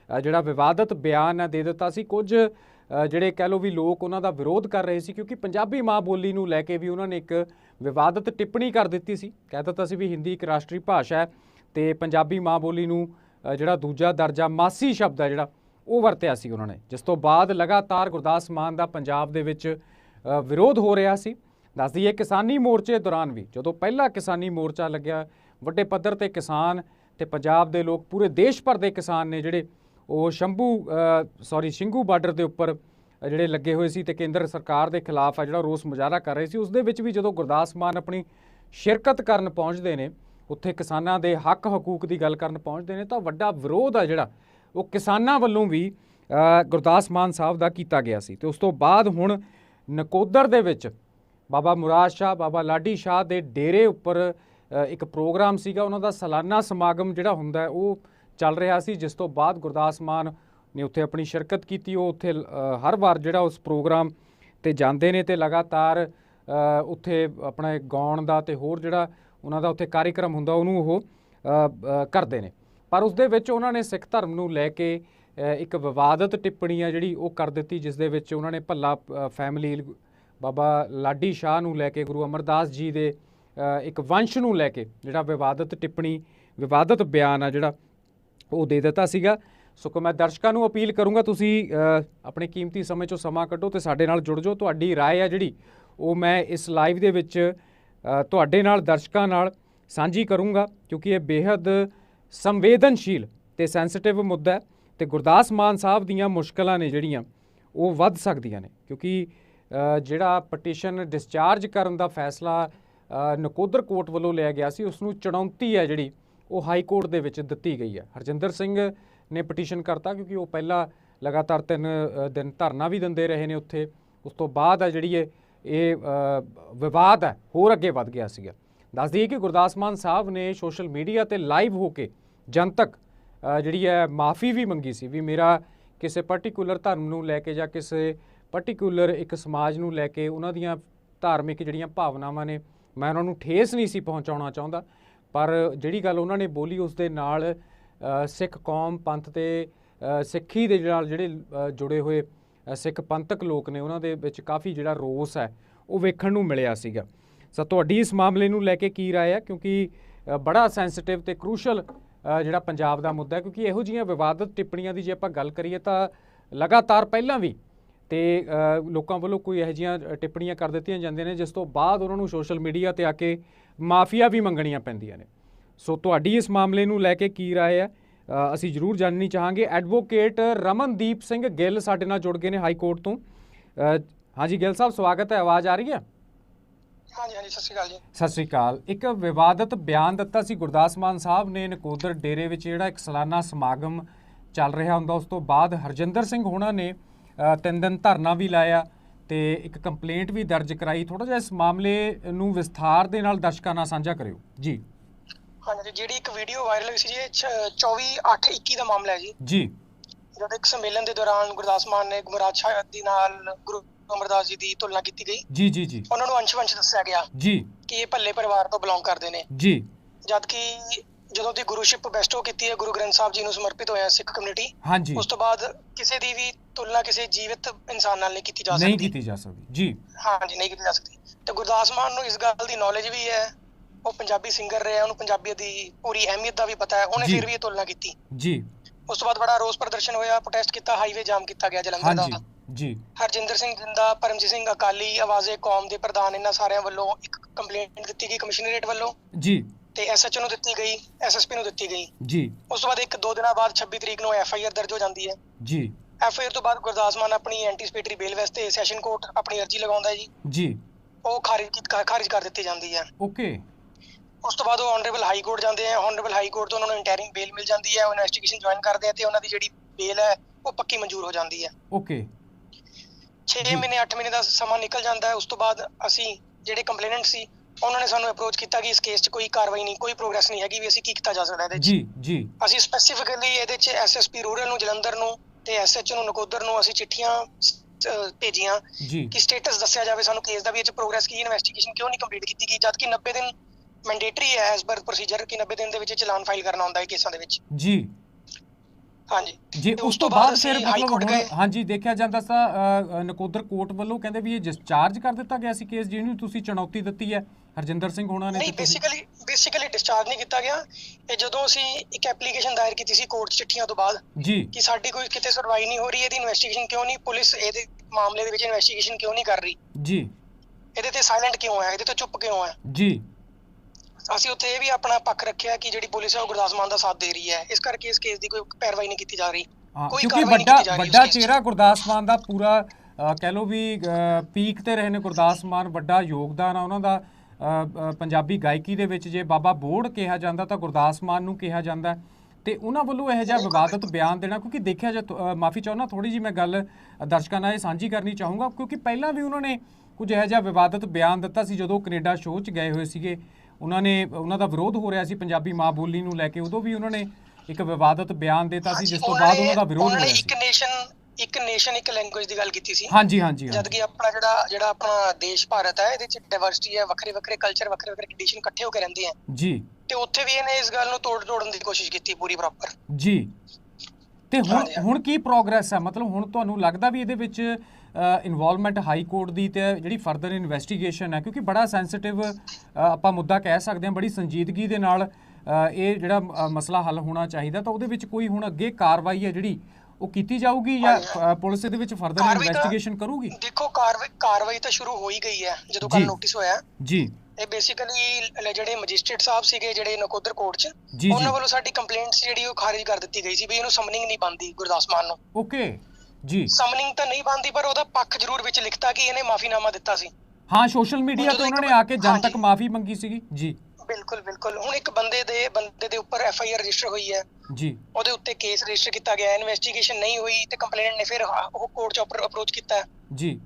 ਜਿਹੜਾ ਵਿਵਾਦਤ ਬਿਆਨ ਹੈ ਦੇ ਦਿੱਤਾ ਸੀ। ਕੁਝ ਜਿਹੜੇ ਕਹਿ ਲਓ ਵੀ ਲੋਕ ਉਹਨਾਂ ਦਾ ਵਿਰੋਧ ਕਰ ਰਹੇ ਸੀ ਕਿਉਂਕਿ ਪੰਜਾਬੀ ਮਾਂ ਬੋਲੀ ਨੂੰ ਲੈ ਕੇ ਵੀ ਉਹਨਾਂ ਨੇ ਇੱਕ ਵਿਵਾਦਤ ਟਿੱਪਣੀ ਕਰ ਦਿੱਤੀ ਸੀ। ਕਹਿ ਦਿੱਤਾ ਸੀ ਵੀ ਹਿੰਦੀ ਇੱਕ ਰਾਸ਼ਟਰੀ ਭਾਸ਼ਾ ਹੈ ਤੇ ਪੰਜਾਬੀ ਮਾਂ ਬੋਲੀ ਨੂੰ ਜਿਹੜਾ ਦੂਜਾ ਦਰਜਾ ਮਾਸੀ ਸ਼ਬਦ ਹੈ ਜਿਹੜਾ, ਉਹ ਵਰਤਿਆ ਸੀ ਉਹਨਾਂ ਨੇ। ਜਿਸ ਤੋਂ ਬਾਅਦ ਲਗਾਤਾਰ ਗੁਰਦਾਸ ਮਾਨ ਦਾ ਪੰਜਾਬ ਦੇ ਵਿੱਚ ਵਿਰੋਧ ਹੋ ਰਿਹਾ ਸੀ। ਦੱਸ ਦਈਏ ਕਿਸਾਨੀ ਮੋਰਚੇ ਦੌਰਾਨ ਵੀ ਜਦੋਂ ਪਹਿਲਾ ਕਿਸਾਨੀ ਮੋਰਚਾ ਲੱਗਿਆ, ਵੱਡੇ ਪੱਧਰ ਤੇ ਕਿਸਾਨ ਤੇ ਪੰਜਾਬ ਦੇ ਲੋਕ, ਪੂਰੇ ਦੇਸ਼ ਭਰ ਦੇ ਕਿਸਾਨ ਨੇ ਜਿਹੜੇ ਉਹ ਸ਼ੰਭੂ ਸੌਰੀ ਸਿੰਘੂ ਬਾਰਡਰ ਦੇ ਉੱਪਰ ਜਿਹੜੇ ਲੱਗੇ ਹੋਏ ਸੀ ਤੇ ਕੇਂਦਰ ਸਰਕਾਰ ਦੇ ਖਿਲਾਫ ਆ ਜਿਹੜਾ ਰੋਸ ਮੁਜ਼ਾਹਰਾ ਕਰ ਰਹੇ ਸੀ, ਉਸ ਦੇ ਵਿੱਚ ਵੀ ਜਦੋਂ ਗੁਰਦਾਸ ਮਾਨ ਆਪਣੀ ਸ਼ਿਰਕਤ ਕਰਨ ਪਹੁੰਚਦੇ ਨੇ, ਉੱਥੇ ਕਿਸਾਨਾਂ ਦੇ ਹੱਕ ਹਕੂਕ ਦੀ ਗੱਲ ਕਰਨ ਪਹੁੰਚਦੇ ਨੇ, ਤਾਂ ਵੱਡਾ ਵਿਰੋਧ ਆ ਜਿਹੜਾ, ਉਹ ਕਿਸਾਨਾਂ ਵੱਲੋਂ ਵੀ ਗੁਰਦਾਸ ਮਾਨ ਸਾਹਿਬ ਦਾ ਕੀਤਾ ਗਿਆ ਸੀ। ਤੇ ਉਸ ਤੋਂ ਬਾਅਦ ਹੁਣ ਨਕੋਦਰ ਦੇ ਵਿੱਚ ਬਾਬਾ ਮੁਰਾਦ ਸ਼ਾਹ, ਬਾਬਾ ਲਾਡੀ ਸ਼ਾਹ ਦੇ ਡੇਰੇ ਉੱਪਰ ਇੱਕ ਪ੍ਰੋਗਰਾਮ ਸੀਗਾ। ਉਹਨਾਂ ਦਾ ਸਾਲਾਨਾ ਸਮਾਗਮ ਜਿਹੜਾ ਹੁੰਦਾ ਉਹ ਚੱਲ ਰਿਹਾ ਸੀ, ਜਿਸ ਤੋਂ ਬਾਅਦ ਗੁਰਦਾਸ ਮਾਨ ਨੇ ਉੱਥੇ ਆਪਣੀ ਸ਼ਿਰਕਤ ਕੀਤੀ। ਉਹ ਉੱਥੇ ਹਰ ਵਾਰ ਜਿਹੜਾ ਉਸ ਪ੍ਰੋਗਰਾਮ ਤੇ ਜਾਂਦੇ ਨੇ ਤੇ ਲਗਾਤਾਰ ਉੱਥੇ ਆਪਣਾ ਗਾਉਣ ਦਾ ਤੇ ਹੋਰ ਜਿਹੜਾ ਉਹਨਾਂ ਦਾ ਉੱਥੇ ਕਾਰਜਕ੍ਰਮ ਹੁੰਦਾ, ਉਹਨੂੰ ਉਹ ਕਰਦੇ ਨੇ। ਪਰ ਉਸ ਦੇ ਵਿੱਚ ਉਹਨਾਂ ਨੇ ਸਿੱਖ ਧਰਮ ਨੂੰ ਲੈ ਕੇ ਇੱਕ ਵਿਵਾਦਤ ਟਿੱਪਣੀ ਆ ਜਿਹੜੀ ਉਹ ਕਰ ਦਿੱਤੀ, ਜਿਸ ਦੇ ਵਿੱਚ ਉਹਨਾਂ ਨੇ ਭੱਲਾ ਫੈਮਿਲੀ ਬਾਬਾ ਲਾਡੀ ਸ਼ਾਹ ਨੂੰ ਲੈ ਕੇ, ਗੁਰੂ ਅਮਰਦਾਸ ਜੀ ਦੇ ਇੱਕ ਵੰਸ਼ ਨੂੰ ਲੈ ਕੇ, ਜਿਹੜਾ ਵਿਵਾਦਤ ਟਿੱਪਣੀ, ਵਿਵਾਦਤ ਬਿਆਨ ਆ ਜਿਹੜਾ, ਉਹ ਦੇ ਦਿੱਤਾ ਸੀਗਾ। ਸੋ ਕੋ ਮੈਂ ਦਰਸ਼ਕਾਂ ਨੂੰ ਅਪੀਲ ਕਰੂੰਗਾ, ਤੁਸੀਂ ਆਪਣੇ ਕੀਮਤੀ ਸਮੇਂ ਚੋਂ ਸਮਾਂ ਕੱਢੋ ਤੇ ਸਾਡੇ ਨਾਲ ਜੁੜ ਜਾਓ। ਤੁਹਾਡੀ رائے ਆ ਜਿਹੜੀ, ਉਹ ਮੈਂ ਇਸ ਲਾਈਵ ਦੇ ਵਿੱਚ ਤੁਹਾਡੇ ਨਾਲ, ਦਰਸ਼ਕਾਂ ਨਾਲ ਸਾਂਝੀ ਕਰੂੰਗਾ, ਕਿਉਂਕਿ ਇਹ ਬੇहद ਸੰਵੇਦਨਸ਼ੀਲ ਤੇ ਸੈਂਸਿਟਿਵ ਮੁੱਦਾ ਹੈ ਤੇ ਗੁਰਦਾਸ ਮਾਨ ਸਾਹਿਬ ਦੀਆਂ ਮੁਸ਼ਕਲਾਂ ਨੇ ਜਿਹੜੀਆਂ, ਉਹ ਵੱਧ ਸਕਦੀਆਂ ਨੇ, ਕਿਉਂਕਿ ਜਿਹੜਾ ਪਟੀਸ਼ਨ ਡਿਸਚਾਰਜ ਕਰਨ ਦਾ ਫੈਸਲਾ ਨਕੋਦਰ ਕੋਰਟ ਵੱਲੋਂ ਲਿਆ ਗਿਆ ਸੀ ਉਸ ਨੂੰ ਚੁਣੌਤੀ ਹੈ ਜਿਹੜੀ ਉਹ ਹਾਈ ਕੋਰਟ ਦੇ ਵਿੱਚ ਦਿੱਤੀ ਗਈ ਹੈ। ਹਰਜਿੰਦਰ ਸਿੰਘ ਨੇ ਪਟੀਸ਼ਨ ਕਰਤਾ ਕਿਉਂਕਿ ਉਹ ਪਹਿਲਾਂ ਲਗਾਤਾਰ ਤਿੰਨ ਦਿਨ ਧਰਨਾ ਵੀ ਦਿੰਦੇ ਰਹੇ ਨੇ ਉੱਥੇ। ਉਸ ਤੋਂ ਬਾਅਦ ਹੈ ਜਿਹੜੀ ਇਹ ਇਹ ਵਿਵਾਦ ਹੈ, ਹੋਰ ਅੱਗੇ ਵੱਧ ਗਿਆ ਸੀਗਾ। ਦੱਸ ਦਈਏ ਕਿ ਗੁਰਦਾਸ ਮਾਨ ਸਾਹਿਬ ਨੇ ਸੋਸ਼ਲ ਮੀਡੀਆ ਤੇ ਲਾਈਵ ਹੋ ਕੇ ਜਨਤਕ ਜਿਹੜੀ ਹੈ ਮਾਫੀ ਵੀ ਮੰਗੀ ਸੀ ਵੀ ਮੇਰਾ ਕਿਸੇ ਪਾਰਟਿਕੂਲਰ ਧਰਮ ਨੂੰ ਲੈ ਕੇ ਜਾਂ ਕਿਸੇ ਪਾਰਟਿਕੂਲਰ ਇੱਕ ਸਮਾਜ ਨੂੰ ਲੈ ਕੇ ਉਹਨਾਂ ਦੀਆਂ ਧਾਰਮਿਕ ਜਿਹੜੀਆਂ ਭਾਵਨਾਵਾਂ ਨੇ, ਮੈਂ ਉਹਨਾਂ ਨੂੰ ਠੇਸ ਨਹੀਂ ਸੀ ਪਹੁੰਚਾਉਣਾ ਚਾਹੁੰਦਾ, ਪਰ ਜਿਹੜੀ ਗੱਲ ਉਹਨਾਂ ਨੇ ਬੋਲੀ ਉਸ ਦੇ ਨਾਲ ਸਿੱਖ ਕੌਮ, ਪੰਥ ਤੇ ਸਿੱਖੀ ਦੇ ਨਾਲ ਜਿਹੜੇ ਜੁੜੇ ਹੋਏ ਸਿੱਖ ਪੰਥਕ ਲੋਕ ਨੇ ਉਹਨਾਂ ਦੇ ਵਿੱਚ ਕਾਫੀ ਜਿਹੜਾ ਰੋਸ ਹੈ, ਉਹ ਵੇਖਣ ਨੂੰ ਮਿਲਿਆ ਸੀਗਾ। ਸੋ ਤੁਹਾਡੀ ਇਸ ਮਾਮਲੇ ਨੂੰ ਲੈ ਕੇ ਕੀ ਰਾਏ ਹੈ? ਕਿਉਂਕਿ ਬੜਾ ਸੈਂਸਿਟਿਵ ਤੇ ਕ੍ਰੂਸ਼ਲ ਜਿਹੜਾ ਪੰਜਾਬ ਦਾ ਮੁੱਦਾ ਹੈ, ਕਿਉਂਕਿ ਇਹੋ ਜਿਹੀਆਂ ਵਿਵਾਦਤ ਟਿੱਪਣੀਆਂ ਦੀ ਜੇ ਆਪਾਂ ਗੱਲ ਕਰੀਏ ਤਾਂ ਲਗਾਤਾਰ ਪਹਿਲਾਂ ਵੀ ਤੇ ਲੋਕਾਂ ਵੱਲੋਂ ਕੋਈ ਇਹੋ ਜਿਹੀਆਂ ਅ, ਟਿੱਪਣੀਆਂ ਕਰ ਦਿੱਤੀਆਂ ਜਾਂਦੀਆਂ ਨੇ ਜਿਸ ਤੋਂ ਬਾਅਦ ਉਹਨਾਂ ਨੂੰ ਸੋਸ਼ਲ ਮੀਡੀਆ ਤੇ ਆ ਕੇ ਮਾਫੀਆ ਵੀ ਮੰਗਣੀਆਂ ਪੈਂਦੀਆਂ ਨੇ। ਸੋ ਤੁਹਾਡੀ ਇਸ ਮਾਮਲੇ ਨੂੰ ਲੈ ਕੇ ਕੀ ਰਾਏ ਹੈ? ਅਸੀਂ ਜ਼ਰੂਰ ਜਾਣਨੀ ਚਾਹਾਂਗੇ। ਐਡਵੋਕੇਟ ਰਮਨਦੀਪ ਸਿੰਘ ਗਿੱਲ ਸਾਡੇ ਨਾਲ ਜੁੜ ਗਏ ਨੇ ਹਾਈ ਕੋਰਟ ਤੋਂ ਹਾਂਜੀ ਗਿੱਲ ਸਾਹਿਬ ਸਵਾਗਤ ਹੈ ਆਵਾਜ਼ ਆ ਰਹੀ ਹੈ? ਹਾਂਜੀ ਹਾਂਜੀ ਸਤਿ ਸ਼੍ਰੀ ਅਕਾਲ ਜੀ। ਸਤਿ ਸ੍ਰੀ ਅਕਾਲ। ਇੱਕ ਵਿਵਾਦਤ ਬਿਆਨ ਦਿੱਤਾ ਸੀ ਗੁਰਦਾਸ ਮਾਨ ਸਾਹਿਬ ਨੇ ਨਕੋਦਰ ਡੇਰੇ ਵਿੱਚ ਜਿਹੜਾ ਇੱਕ ਸਾਲਾਨਾ ਸਮਾਗਮ ਚੱਲ ਰਿਹਾ ਹੁੰਦਾ ਉਸ ਤੋਂ ਬਾਅਦ ਹਰਜਿੰਦਰ ਸਿੰਘ ਹੋਣਾ ਨੇ ਤਿੰਨ ਦਿਨ ਧਰਨਾ ਵੀ ਲਾਇਆ ਤੇ ਇੱਕ ਕੰਪਲੇਂਟ ਵੀ ਦਰਜ ਕਰਾਈ। ਥੋੜਾ ਜਿਹਾ ਇਸ ਮਾਮਲੇ ਨੂੰ ਵਿਸਥਾਰ ਦੇ ਨਾਲ ਦਰਸ਼ਕਾਂ ਨਾਲ ਸਾਂਝਾ ਕਰਿਓ। ਜੀ। ਹਾਂਜੀ ਜਿਹੜੀ ਇੱਕ ਵੀਡੀਓ ਵਾਇਰਲ ਹੋਈ ਸੀ ਜੀ 24 8 21 ਦਾ ਮਾਮਲਾ ਹੈ ਜੀ। ਜੀ। ਜਦੋਂ ਇੱਕ ਸੰਮੇਲਨ ਦੇ ਦੌਰਾਨ ਗੁਰਦਾਸ ਮਾਨ ਨੇ ਗੁਮਰਾਜ ਸ਼ਾਹਦੀ ਨਾਲ ਗੁਰੂ ਅਮਰਦਾਸ ਜੀ ਦੀ ਤੁਲਨਾ ਕੀਤੀ ਗਈ। ਜੀ ਜੀ ਜੀ। ਉਹਨਾਂ ਨੂੰ ਅੰਸ਼-ਵੰਸ਼ ਦੱਸਿਆ ਗਿਆ ਜੀ। ਕਿ ਇਹ ਭੱਲੇ ਪਰਿਵਾਰ ਤੋਂ ਬਿਲੋਂਗ ਕਰਦੇ ਨੇ। ਜੀ। ਜਦ ਕਿ ਜਦੋਂ ਦੀ ਗੁਰੂਸ਼ਿਪ ਬੈਸਟੋ ਕੀਤੀ ਹੈ ਗੁਰੂ ਗ੍ਰੰਥ ਸਾਹਿਬ ਜੀ ਨੂੰ ਸਮਰਪਿਤ ਹੋਇਆ ਸਿੱਖ ਕਮਿਊਨਿਟੀ ਹਾਂਜੀ। ਉਸ ਤੋਂ ਬਾਅਦ ਕਿਸੇ ਦੀ ਵੀ ਤੁਲਨਾ ਕਿਸੇ ਜੀਵਿਤ ਇਨਸਾਨ ਨਾਲ ਨਹੀਂ ਕੀਤੀ ਜਾ ਨਹੀਂ ਸਕਦੀ। ਕੀਤੀ ਜਾ ਸਕਦੀ ਜੀ। ਹਾਂਜੀ ਨਹੀਂ ਕੀਤੀ ਜਾ ਸਕਦੀ। ਤੇ ਗੁਰਦਾਸ ਮਾਨ ਨੂੰ ਇਸ ਗੱਲ ਦੀ ਨੌਲੇਜ ਵੀ ਹੈ ਉਹ ਪੰਜਾਬੀ ਸਿੰਗਰ ਰਿਹਾ ਉਹਨੂੰ ਪੰਜਾਬੀਅਤ ਦੀ ਪੂਰੀ ਅਹਿਮੀਅਤ ਦਾ ਵੀ ਪਤਾ ਹੈ ਉਹਨੇ। ਫਿਰ ਵੀ ਇਹ ਤੁਲਨਾ ਕੀਤੀ। ਜੀ। ਉਸ ਤੋਂ ਬਾਅਦ ਬੜਾ ਰੋਸ ਪ੍ਰਦਰਸ਼ਨ ਹੋਇਆ ਪ੍ਰੋਟੈਸਟ ਕੀਤਾ ਹਾਈਵੇ ਜਾਮ ਕੀਤਾ ਗਿਆ ਜਲੰਧਰ ਦਾ। ਜੀ। ਹਰਜਿੰਦਰ ਸਿੰਘ ਜਿੰਦਾ ਪਰਮਜੀਤ ਸਿੰਘ ਅਕਾਲੀ ਆਵਾਜ਼ੇ ਕੌਮ ਦੇ ਪ੍ਰਧਾਨ ਇਹਨਾਂ ਸਾਰਿਆਂ ਵੱਲੋਂ ਇੱਕ ਕੰਪਲੇਂਟ ਦਿੱਤੀ ਗਈ ਕਮਿਸ਼ਨਰੇਟ ਵੱਲੋਂ। ਜੀ। ਤੇ ਐਸਐਚਓ ਨੂੰ ਦਿੱਤੀ ਗਈ ਐਸਐਸਪੀ ਨੂੰ ਦਿੱਤੀ ਗਈ। ਜੀ। ਉਸ ਤੋਂ ਬਾਅਦ ਇੱਕ ਦੋ ਦਿਨਾਂ ਬਾਅਦ 26 ਤਰੀਕ ਨੂੰ ਐਫਆਈਆਰ ਦਰਜ ਹੋ ਜਾਂਦੀ ਹੈ। ਜੀ। ਐਫਆਈਆਰ ਤੋਂ ਬਾਅਦ ਗੁਰਦਾਸ ਮਾਨ ਆਪਣੀ ਐਂਟੀਸਪੇਟਰੀ ਬੇਲ ਵਾਸਤੇ ਸੈਸ਼ਨ ਕੋਰਟ ਆਪਣੀ ਅਰਜ਼ੀ ਲਗਾਉਂਦਾ ਹੈ ਜੀ। ਜੀ। ਉਹ ਖਾਰਿਜ ਖਾਰਿਜ ਕਰ ਦਿੱਤੀ ਜਾਂਦੀ ਹੈ। ਓਕੇ। ਉਸ ਤੋਂ ਬਾਅਦ ਉਹ ਆਨਰੇਬਲ ਹਾਈ ਕੋਰਟ ਜਾਂਦੇ ਆ ਆਨਰੇਬਲ ਹਾਈ ਕੋਰਟ ਤੋਂ ਉਹਨਾਂ ਨੂੰ ਇੰਟਰਿਮ ਬੇਲ ਮਿਲ ਜਾਂਦੀ ਹੈ। ਉਹ ਇਨਵੈਸਟੀਗੇਸ਼ਨ ਜੁਆਇਨ ਕਰਦੇ ਆ ਤੇ ਉਹਨਾਂ ਦੀ ਜਿਹੜੀ ਬੇਲ ਹੈ ਉਹ ਪੱਕੀ ਮਨਜ਼ੂਰ ਹੋ ਜਾਂਦੀ ਹੈ। ਓਕੇ। 6 ਜੀ। ਮਹੀਨੇ 8 ਮਹੀਨੇ ਦਾ ਸਮਾਂ ਨਿਕਲ ਜਾਂਦਾ ਹੈ। ਉਸ ਤੋਂ ਬਾਅਦ ਅਸੀਂ ਜਿਹੜੇ ਕੰਪਲੇਨੈਂਟ ਸੀ ਉਹਨਾਂ ਨੇ ਸਾਨੂੰ ਅਪਰੋਚ ਕੀਤਾ ਕਿ ਇਸ ਕੇਸ 'ਚ ਕੋਈ ਕਾਰਵਾਈ ਨਹੀਂ ਕੋਈ ਪ੍ਰੋਗਰੈਸ ਨਹੀਂ ਹੈਗੀ ਵੀ ਅਸੀਂ ਕੀ ਕੀਤਾ ਜਾ ਸਕਦਾ ਇਹਦੇ 'ਚ। ਜੀ ਜੀ। ਅਸੀਂ ਸਪੈਸੀਫਿਕਲੀ ਇਹਦੇ 'ਚ ਐਸਐਸਪੀ ਰੂਰਲ ਨੂੰ ਜਲੰਧਰ ਨੂੰ ਤੇ ਐਸਐਚਓ ਨੂੰ ਨਕੋਦਰ ਨੂੰ ਅਸੀਂ ਚਿੱਠੀਆਂ ਅਹ, ਭੇਜੀਆਂ ਜੀ। ਕਿ ਸਟੇਟਸ ਦੱਸਿਆ ਜਾਵੇ ਸਾਨੂੰ ਕੇਸ ਦਾ ਵੀ ਇਹ 'ਚ ਪ੍ਰੋਗਰੈਸ ਕੀ ਇਨਵੈਸਟੀਗੇਸ਼ਨ ਕਿਉਂ ਨਹੀਂ ਕੰਪਲੀਟ ਕੀਤੀ ਗਈ ਜਦ ਕਿ 90 ਦਿਨ ਮੈਂਡੇਟਰੀ ਹੈ ਐਸ ਪਰ ਪ੍ਰੋਸੀਜਰ ਕਿ 90 ਦਿਨ ਦੇ ਵਿੱਚ ਚਲਾਨ ਫਾਈਲ ਕਰਨਾ ਹੁੰਦਾ ਹੈ ਕੇਸਾਂ ਦੇ ਵਿੱਚ। ਜੀ। ਹਾਂਜੀ। ਜੀ ਤੇ ਉਸ ਤੋਂ ਬਾਅਦ ਫਿਰ ਅਸੀਂ ਹਾਈ ਮਤਲਬ ਕੋਰਟ ਹੁਣ ਗਏ। ਹਾਂਜੀ ਦੇਖਿਆ ਜਾਂਦਾ ਤਾਂ ਅ, ਅ, ਨਕੋਦਰ ਕੋਰਟ ਵੱਲੋਂ ਕਹਿੰਦੇ ਵੀ ਇਹ ਡਿਸਚਾਰਜ ਕਰ ਦਿੱਤਾ ਗਿਆ ਸੀ ਕੇਸ ਜਿਹਨੂੰ ਤੁਸੀਂ ਚੁਣੌਤੀ ਦਿੱਤੀ ਹੈ। ਹਰਜਿੰਦਰ ਸਿੰਘ ਹੋਣਾ ਨੇ ਨਹੀਂ ਬੇਸਿਕਲੀ ਬੇਸਿਕਲੀ ਡਿਸਚਾਰਜ ਨਹੀਂ ਕੀਤਾ ਗਿਆ। ਇਹ ਜਦੋਂ ਅਸੀਂ ਇੱਕ ਐਪਲੀਕੇਸ਼ਨ ਦਾਇਰ ਕੀਤੀ ਸੀ ਕੋਰਟ ਚਿੱਠੀਆਂ ਤੋਂ ਬਾਅਦ ਜੀ। ਕਿ ਸਾਡੀ ਕੋਈ ਕਿਤੇ ਸੁਣਵਾਈ ਨਹੀਂ ਹੋ ਰਹੀ ਇਹਦੀ ਇਨਵੈਸਟੀਗੇਸ਼ਨ ਕਿਉਂ ਨਹੀਂ ਪੁਲਿਸ ਇਹਦੇ ਮਾਮਲੇ ਦੇ ਵਿੱਚ ਇਨਵੈਸਟੀਗੇਸ਼ਨ ਕਿਉਂ ਨਹੀਂ ਕਰ ਰਹੀ? ਜੀ। ਇਹਦੇ ਤੇ ਸਾਇਲੈਂਟ ਕਿਉਂ ਹੈ? ਇਹਦੇ ਤੇ ਚੁੱਪ ਕਿਉਂ ਹੈ? ਜੀ। ਅਸੀਂ ਉੱਥੇ ਇਹ ਵੀ ਆਪਣਾ ਪੱਖ ਰੱਖਿਆ ਕਿ ਜਿਹੜੀ ਪੁਲਿਸ ਹੈ ਉਹ ਗੁਰਦਾਸ ਮਾਨ ਦਾ ਸਾਥ ਦੇ ਰਹੀ ਹੈ। ਇਸ ਕਰਕੇ ਇਸ ਕੇਸ ਦੀ ਕੋਈ ਪੈਰਵਾਈ ਨਹੀਂ ਕੀਤੀ ਜਾ ਰਹੀ। ਕੋਈ ਕਿਉਂਕਿ ਕਾਰਵਾਈ ਨਹੀਂ ਵੱਡਾ ਕੀਤੀ ਜਾ ਰਹੀ ਉਸ ਵੱਡਾ। ਚਿਹਰਾ ਗੁਰਦਾਸ ਮਾਨ ਦਾ ਪੂਰਾ ਕਹਿ ਲਓ ਵੀ ਪੀਕ ਤੇ ਰਹੇ ਨੇ ਗੁਰਦਾਸ ਮਾਨ। ਵੱਡਾ ਯੋਗਦਾਨ ਆ ਉਹਨਾਂ ਦਾ। ਪੰਜਾਬੀ ਗਾਇਕੀ ਦੇ ਵਿੱਚ ਜੇ ਬਾਬਾ ਬੋੜ ਕਿਹਾ ਜਾਂਦਾ ਤਾਂ ਗੁਰਦਾਸ ਮਾਨ ਨੂੰ ਕਿਹਾ ਜਾਂਦਾ ਤੇ ਉਹਨਾਂ ਵੱਲੋਂ ਇਹੋ ਜਿਹਾ ਵਿਵਾਦਤ ਬਿਆਨ ਦੇਣਾ ਕਿਉਂਕਿ ਦੇਖਿਆ ਜੇ ਮਾਫੀ ਚਾਹੁੰਦਾ ਥੋੜੀ ਜੀ ਮੈਂ ਗੱਲ ਦਰਸ਼ਕਾਂ ਨਾਲ ਇਹ ਸਾਂਝੀ ਕਰਨੀ ਚਾਹੂੰਗਾ ਕਿਉਂਕਿ ਪਹਿਲਾਂ ਵੀ ਉਹਨਾਂ ਨੇ ਕੁਝ ਇਹੋ ਜਿਹਾ ਵਿਵਾਦਤ ਬਿਆਨ ਦਿੱਤਾ ਸੀ ਜਦੋਂ ਕੈਨੇਡਾ ਸ਼ੋਅ 'ਚ ਗਏ ਹੋਏ ਸੀਗੇ। ਉਹਨਾਂ ਨੇ ਉਹਨਾਂ ਦਾ ਵਿਰੋਧ ਹੋ ਰਿਹਾ ਸੀ ਪੰਜਾਬੀ ਮਾਂ ਬੋਲੀ ਨੂੰ ਲੈ ਕੇ ਉਦੋਂ ਵੀ ਉਹਨਾਂ ਨੇ ਇੱਕ ਵਿਵਾਦਤ ਬਿਆਨ ਦਿੱਤਾ ਸੀ ਜਿਸ ਤੋਂ ਬਾਅਦ ਉਹਨਾਂ ਦਾ ਵਿਰੋਧ ਹੋ ਉਹਨਾਂ ਨੇ ਰਿਹਾ ਇੱਕ ਸੀ। ਨੇਸ਼ਨ ਇੱਕ ਨੇਸ਼ਨ ਇੱਕ ਲੈਂਗੁਏਜ ਦੀ ਗੱਲ ਕੀਤੀ ਸੀ। ਹਾਂਜੀ ਹਾਂਜੀ ਜਦ ਕਿ ਆਪਣਾ ਜਿਹੜਾ ਜਿਹੜਾ ਆਪਣਾ ਦੇਸ਼ ਭਾਰਤ ਹੈ ਇਹਦੇ ਚ ਡਾਈਵਰਸਿਟੀ ਹੈ ਵੱਖਰੇ ਵੱਖਰੇ ਕਲਚਰ ਵੱਖਰੇ ਵੱਖਰੇ ਕੰਡੀਸ਼ਨ ਇਕੱਠੇ ਹੋ ਕੇ ਰਹਿੰਦੇ ਆ ਜੀ। ਤੇ ਉੱਥੇ ਵੀ ਇਹਨੇ ਇਸ ਗੱਲ ਨੂੰ ਤੋੜ ਤੋੜਨ ਦੀ ਕੋਸ਼ਿਸ਼ ਕੀਤੀ ਪੂਰੀ ਪ੍ਰੋਪਰ ਜੀ। ਤੇ ਹੁਣ। ਹੁਣ ਕੀ ਪ੍ਰੋਗਰੈਸ ਹੈ? ਮਤਲਬ ਹੁਣ ਤੁਹਾਨੂੰ ਲੱਗਦਾ ਵੀ ਇਹਦੇ ਵਿੱਚ ਇਨਵੋਲਵਮੈਂਟ ਹਾਈ ਕੋਰਟ ਦੀ ਤੇ ਜਿਹੜੀ ਫਰਦਰ ਇਨਵੈਸਟੀਗੇਸ਼ਨ ਹੈ? ਕਿਉਂਕਿ ਬੜਾ ਸੈਂਸਿਟਿਵ ਆਪਾਂ ਮੁੱਦਾ ਕਹਿ ਸਕਦੇ ਹਾਂ ਬੜੀ ਸੰਜੀਦਗੀ ਦੇ ਨਾਲ ਇਹ ਜਿਹੜਾ ਮਸਲਾ ਹੱਲ ਹੋਣਾ ਚਾਹੀਦਾ ਤਾਂ ਉਹਦੇ ਵਿੱਚ ਕੋਈ ਹੁਣ ਅੱਗੇ ਕਾਰਵਾਈ ਹੈ ਜਿਹੜੀ ਉਹ ਕੀਤੀ ਜਾਊਗੀ ਜਾਂ ਪੁਲਿਸ ਇਹਦੇ ਵਿੱਚ ਫਰਦਰ ਇਨਵੈਸਟੀਗੇਸ਼ਨ ਕਰੂਗੀ? ਦੇਖੋ ਕਾਰਵਾਈ ਕਾਰਵਾਈ ਤਾਂ ਸ਼ੁਰੂ ਹੋ ਹੀ ਗਈ ਹੈ ਜਦੋਂ ਕੱਲ। ਨੋਟਿਸ ਹੋਇਆ। ਜੀ। ਇਹ ਬੇਸਿਕਲੀ ਜਿਹੜੇ ਮੈਜਿਸਟ੍ਰੇਟ ਸਾਹਿਬ ਸੀਗੇ ਜਿਹੜੇ ਨਕੋਦਰ ਕੋਰਟ 'ਚ। ਉਹਨਾਂ ਵੱਲੋਂ ਸਾਡੀ ਕੰਪਲੇਂਟ ਜਿਹੜੀ ਉਹ ਖਾਰਿਜ ਕਰ ਦਿੱਤੀ ਗਈ ਸੀ ਵੀ ਇਹਨੂੰ ਸਮਨਿੰਗ ਨਹੀਂ ਬੰਦੀ ਗੁਰਦਾਸ ਮਾਨ ਨੂੰ। ਓਕੇ। ਜੀ। ਸਮਨਿੰਗ ਤਾਂ ਨਹੀਂ ਬੰਦੀ ਪਰ ਉਹਦਾ ਪੱਖ ਜ਼ਰੂਰ ਵਿੱਚ ਲਿਖਤਾ ਕਿ ਇਹਨੇ ਮਾਫੀਨਾਮਾ ਦਿੱਤਾ ਸੀ। ਹਾਂ ਸੋਸ਼ਲ ਮੀਡੀਆ ਤੇ ਉਹਨਾਂ ਨੇ ਆ ਕੇ ਜਨਤਕ। ਮਾਫੀ ਮੰਗੀ ਸੀਗੀ। ਜੀ। ਬਿਲਕੁਲ ਬਿਲਕੁਲ। ਹੁਣ ਇੱਕ ਬੰਦੇ ਦੇ ਬੰਦੇ ਦੇ ਉੱਪਰ ਐਫ ਆਈ ਆਰ ਰਜਿਸਟਰ ਹੋਈ ਹੈ। ਜੀ। ਉਹਦੇ ਉੱਤੇ ਕੇਸ ਰਜਿਸਟਰ ਕੀਤਾ ਗਿਆ ਇਨਵੈਸਟੀਗੇਸ਼ਨ ਨਹੀਂ ਹੋਈ ਤੇ ਕੰਪਲੇਂਟ ਨੇ ਫਿਰ ਉਹ ਕੋਰਟ 'ਚ ਅਪਰੋਚ ਕੀਤਾ। ਜੀ।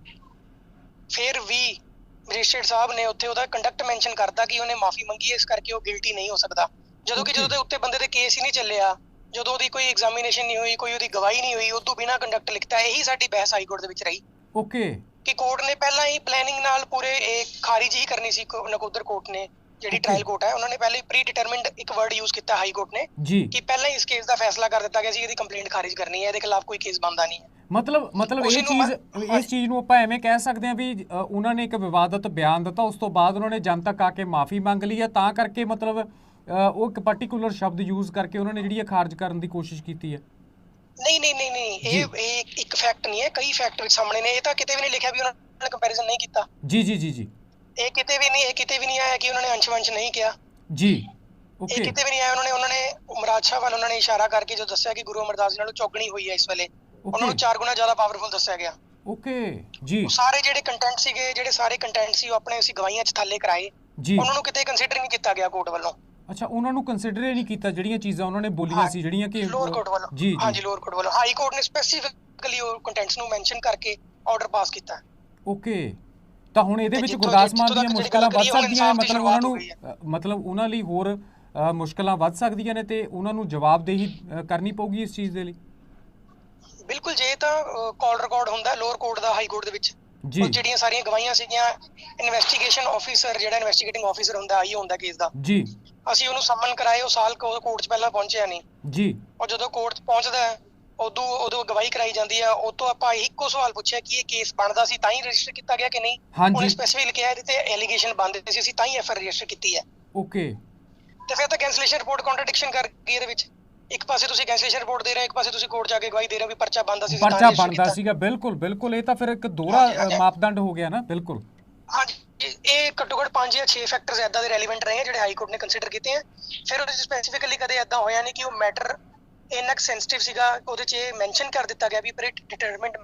ਫਿਰ ਵੀ ਮੈਜਿਸਟ੍ਰੇਟ ਸਾਹਿਬ ਨੇ ਉੱਥੇ ਉਹਦਾ ਕੰਡਕਟ ਮੈਂਸ਼ਨ ਕਰਤਾ ਕਿ ਉਹਨੇ ਮਾਫੀ ਮੰਗੀ ਹੈ ਇਸ ਕਰਕੇ ਉਹ ਗਿਲਟੀ ਨਹੀਂ ਹੋ ਸਕਦਾ। ਜਦੋਂ ਕਿ. ਜਦੋਂ ਦੇ ਉੱਤੇ ਬੰਦੇ ਦੇ ਕੇਸ ਹੀ ਨਹੀਂ ਚੱਲਿਆ ਜਦੋਂ ਉਹਦੀ ਕੋਈ ਐਗਜ਼ਾਮੀਨੇਸ਼ਨ ਨਹੀਂ ਹੋਈ ਕੋਈ ਉਹਦੀ ਗਵਾਹੀ ਨਹੀਂ ਹੋਈ ਉਦੋਂ ਬਿਨਾ ਕੰਡਕਟ ਲਿਖਤਾ ਇਹੀ ਸਾਡੀ ਬਹਿਸ ਹਾਈ ਕੋਰਟ ਦੇ ਵਿੱਚ ਰਹੀ। ਓਕੇ ਕਿ ਕੋਰਟ ਨੇ ਪਹਿਲਾਂ ਹੀ ਪਲੈਨਿੰਗ ਨਾਲ ਪੂਰੇ ਇਹ ਖਾਰਿਜ ਹੀ ਕਰਨੀ ਸੀ ਨਕੋਦਰ ਕੋਰਟ ਨੇ। ਜਿਹੜੀ. ਟ੍ਰਾਇਲ ਕੋਰਟ ਹੈ ਉਹਨਾਂ ਨੇ ਪਹਿਲੇ ਪ੍ਰੀ ਡਿਟਰਮਿਨਡ ਇੱਕ ਵਰਡ ਯੂਜ਼ ਕੀਤਾ ਹਾਈ ਕੋਰਟ ਨੇ ਕਿ ਪਹਿਲਾਂ ਹੀ ਇਸ ਕੇਸ ਦਾ ਫੈਸਲਾ ਕਰ ਦਿੱਤਾ ਗਿਆ ਸੀ ਇਹਦੀ ਕੰਪਲੇਂਟ ਖਾਰਿਜ ਕਰਨੀ ਹੈ ਇਹਦੇ ਖਿਲਾਫ ਕੋਈ ਕੇਸ ਬੰਦਾ ਨਹੀਂ ਹੈ। ਮਤਲਬ ਮਤਲਬ ਇਹ ਚੀਜ਼ ਇਸ ਚੀਜ਼ ਨੂੰ ਆਪਾਂ ਐਵੇਂ ਕਹਿ ਸਕਦੇ ਹਾਂ ਵੀ ਉਹਨਾਂ ਨੇ ਇੱਕ ਵਿਵਾਦਤ ਬਿਆਨ ਦਿੱਤਾ ਉਸ ਤੋਂ ਬਾਅਦ ਉਹਨਾਂ ਨੇ ਜਨਤਕ ਆ ਕੇ ਮਾਫੀ ਮੰਗ ਲਈ ਹੈ ਤਾਂ ਕਰਕੇ ਮਤਲਬ ਉਹ ਇੱਕ ਪਾਰਟਿਕੂਲਰ ਸ਼ਬਦ ਯੂਜ਼ ਕਰਕੇ ਉਹਨਾਂ ਨੇ ਜਿਹੜੀ ਇਹ ਖਾਰਜ ਕਰਨ ਦੀ ਕੋਸ਼ਿਸ਼ ਕੀਤੀ ਹੈ। ਨਹੀਂ ਨਹੀਂ ਨਹੀਂ ਨਹੀਂ ਇਹ ਇਹ ਇੱਕ ਫੈਕਟ ਨਹੀਂ ਹੈ ਕਈ ਫੈਕਟ ਵਿੱਚ ਸਾਹਮਣੇ ਨੇ ਇਹ ਤਾਂ ਕਿਤੇ ਵੀ ਨਹੀਂ ਲਿਖਿਆ ਵੀ ਉਹਨਾਂ ਨੇ ਕੰਪੈਰੀਜ਼ਨ ਨਹੀਂ ਕੀਤਾ। ਜੀ ਜੀ ਜੀ ਜੀ। ਇਹ ਕਿਤੇ ਵੀ ਨਹੀਂ ਇਹ ਕਿਤੇ ਵੀ ਨਹੀਂ ਆਇਆ ਕਿ ਉਹਨਾਂ ਨੇ ਅੰਸ਼ਵੰਸ਼ ਨਹੀਂ ਕਿਹਾ। ਜੀ ਇਹ ਓਕੇ ਕਿਤੇ ਵੀ ਨਹੀਂ ਆਇਆ ਉਹਨਾਂ ਨੇ ਉਹਨਾਂ ਨੇ ਸ਼ਾਹ ਵੱਲ ਉਹਨਾਂ ਨੇ ਇਸ਼ਾਰਾ ਕਰਕੇ ਜੋ ਦੱਸਿਆ ਕਿ ਗੁਰੂ ਅਮਰਦਾਸ ਜੀ ਨਾਲੋਂ ਚੌਗਣੀ ਹੋਈ ਹੈ ਇਸ ਵੇਲੇ ਉਹਨਾਂ ਨੂੰ ਚਾਰ ਗੁਣਾ ਜ਼ਿਆਦਾ ਪਾਵਰਫੁਲ ਦੱਸਿਆ ਗਿਆ। ਓਕੇ ਜੀ। ਉਹ ਸਾਰੇ ਜਿਹੜੇ ਕੰਟੈਂਟ ਸੀਗੇ ਜਿਹੜੇ ਸਾਰੇ ਕੰਟੈਂਟ ਸੀ ਉਹ ਆਪਣੇ ਅਸੀਂ ਗਵਾਹੀਆਂ 'ਚ ਥੱਲੇ ਕਰਾਏ। ਜੀ। ਉਹਨਾਂ ਨੂੰ ਕਿਤੇ ਕੰਸੀਡਰ ਨਹੀਂ ਕੀਤਾ ਗਿਆ ਕੋਰਟ ਵੱਲੋਂ। ਅੱਛਾ ਉਹਨਾਂ ਨੂੰ ਕੰਸੀਡਰ ਹੀ ਨਹੀਂ ਕੀਤਾ ਜਿਹੜੀਆਂ ਚੀਜ਼ਾਂ ਉਹਨਾਂ ਨੇ ਬੋਲੀਆਂ ਸੀ ਜਿਹੜੀਆਂ ਕਿ ਲੋਅਰ ਕੋਰਟ ਵੱਲੋਂ। ਜੀ ਹਾਂਜੀ ਜੀ ਲੋਅਰ ਕੋਰਟ ਵੱਲੋਂ। ਹਾਈ ਕੋਰਟ ਨੇ ਸਪੈਸੀਫਿਕਲੀ ਉਹ ਕੰਟੈਂਟਸ ਨੂੰ ਮੈਂਸ਼ਨ ਕਰਕੇ ਆਰਡਰ ਪਾਸ ਕੀਤਾ। ਓਕੇ ਤਾਂ ਹੁਣ ਇਹਦੇ ਵਿੱਚ ਗੁਰਦਾਸ ਮਾਨ ਦੀਆਂ ਮੁਸ਼ਕਲਾਂ ਵੱਧ ਸਕਦੀਆਂ ਨੇ ਮਤਲਬ ਉਹ ਉਹਨਾਂ ਨੂੰ ਮਤਲਬ ਉਹਨਾਂ ਲਈ ਹੋਰ ਮੁਸ਼ਕਲਾਂ ਵੱਧ ਸਕਦੀਆਂ ਨੇ ਤੇ ਉਹਨਾਂ ਨੂੰ ਜਵਾਬਦੇਹੀ ਕਰਨੀ ਪਊਗੀ ਇਸ ਚੀਜ਼ ਦੇ ਲਈ। ਬਿਲਕੁਲ ਜੇ ਤਾਂ ਕਾਲ ਰਿਕਾਰਡ ਹੁੰਦਾ ਲੋਅਰ ਕੋਰਟ ਦਾ ਹਾਈ ਕੋਰਟ ਦੇ ਵਿੱਚ। ਜੀ। ਉਹ ਜਿਹੜੀਆਂ ਸਾਰੀਆਂ ਗਵਾਹੀਆਂ ਸੀਗੀਆਂ ਇਨਵੈਸਟੀਗੇਸ਼ਨ ਆਫੀਸਰ ਜਿਹੜਾ ਇਨਵੈਸਟੀਗੇਟਿੰਗ ਆਫੀਸਰ ਹੁੰਦਾ ਆਈ ਹੁੰਦਾ ਕੇਸ ਦਾ। ਜੀ। ਅਸੀਂ ਉਹਨੂੰ ਸਮਨ ਕਰਾਏ ਉਹ ਸਾਲ ਕੋਰਟ 'ਚ ਪਹਿਲਾਂ ਪਹੁੰਚਿਆ ਨਹੀਂ। ਜੀ। ਉਹ ਜਦੋਂ ਕੋਰਟ 'ਚ ਪਹੁੰਚਦਾ ਹੈ ਉਦੋਂ ਉਦੋਂ ਗਵਾਹੀ ਕਰਾਈ ਜਾਂਦੀ ਆ ਉਹ ਤੋਂ ਆਪਾਂ ਇੱਕੋ ਸਵਾਲ ਪੁੱਛਿਆ ਕਿ ਇਹ ਕੇਸ ਬਣਦਾ ਸੀ ਤਾਂ ਹੀ ਰਜਿਸਟਰ ਕੀਤਾ ਗਿਆ ਕਿ ਨਹੀਂ। ਉਹਨੇ ਸਪੈਸੀਫਿਕ ਲਿਖਿਆ ਇਹਦੇ ਤੇ ਐਲੀਗੇਸ਼ਨ ਬਣਦੇ ਸੀ ਅਸੀਂ ਤਾਂ ਹੀ ਐਫਆਰ ਰਜਿਸਟਰ ਕੀਤੀ ਹੈ। ਓਕੇ ਤੇ ਫਿਰ ਤਾਂ ਕੈਂਸਲੇਸ਼ਨ ਰਿਪੋਰਟ ਕੰਟਰਡਿਕਸ਼ਨ ਕਰ ਗਈ ਇਹਦੇ ਵਿੱਚ। ਇੱਕ ਪਾਸੇ ਤੁਸੀਂ ਕੈਂਸਲੇਸ਼ਨ ਰਿਪੋਰਟ ਦੇ ਰਹੇ ਹੋ ਇੱਕ ਪਾਸੇ ਤੁਸੀਂ ਕੋਰਟ ਜਾ ਕੇ ਗਵਾਹੀ ਦੇ ਰਹੇ ਹੋ ਵੀ ਪਰਚਾ ਬਣਦਾ ਸੀ ਪਰਚਾ ਬਣਦਾ। ਸੀਗਾ ਬਿਲਕੁਲ ਬਿਲਕੁਲ। ਇਹ ਤਾਂ ਫਿਰ ਇੱਕ ਦੋਹਰਾ ਮਾਪਦੰਡ ਹੋ ਗਿਆ ਨਾ ਬਿਲਕੁਲ। ਹਾਂਜੀ ਇਹ- ਘੱਟੋ ਘੱਟ 5 ਜਾਂ 6 ਫੈਕਟਰਸ ਐਦਾਂ ਦੇ ਰੈਲੇਵੈਂਟ ਰਹੇ ਆ ਜਿਹੜੇ ਹਾਈ ਕੋਰਟ ਨੇ ਕੰਸੀਡਰ ਕੀਤੇ ਆ। ਫਿਰ ਉਹਦੇ ਸਪੈਸੀਫਿਕਲੀ ਕਦੇ ਐਦਾਂ ਹੋਇਆ ਨਹੀਂ ਕਿ ਉਹ ਮੈਟਰ ਇੰਨਾ ਸੈਂਸਿਟਿਵ ਸੀਗਾ ਉਹਦੇ ਚ ਇਹ ਮੈਂਸ਼ਨ ਕਰ ਦਿੱਤਾ ਗਿਆ ਵੀ ਪਰ ਡਿਟਰਮਿਨਡ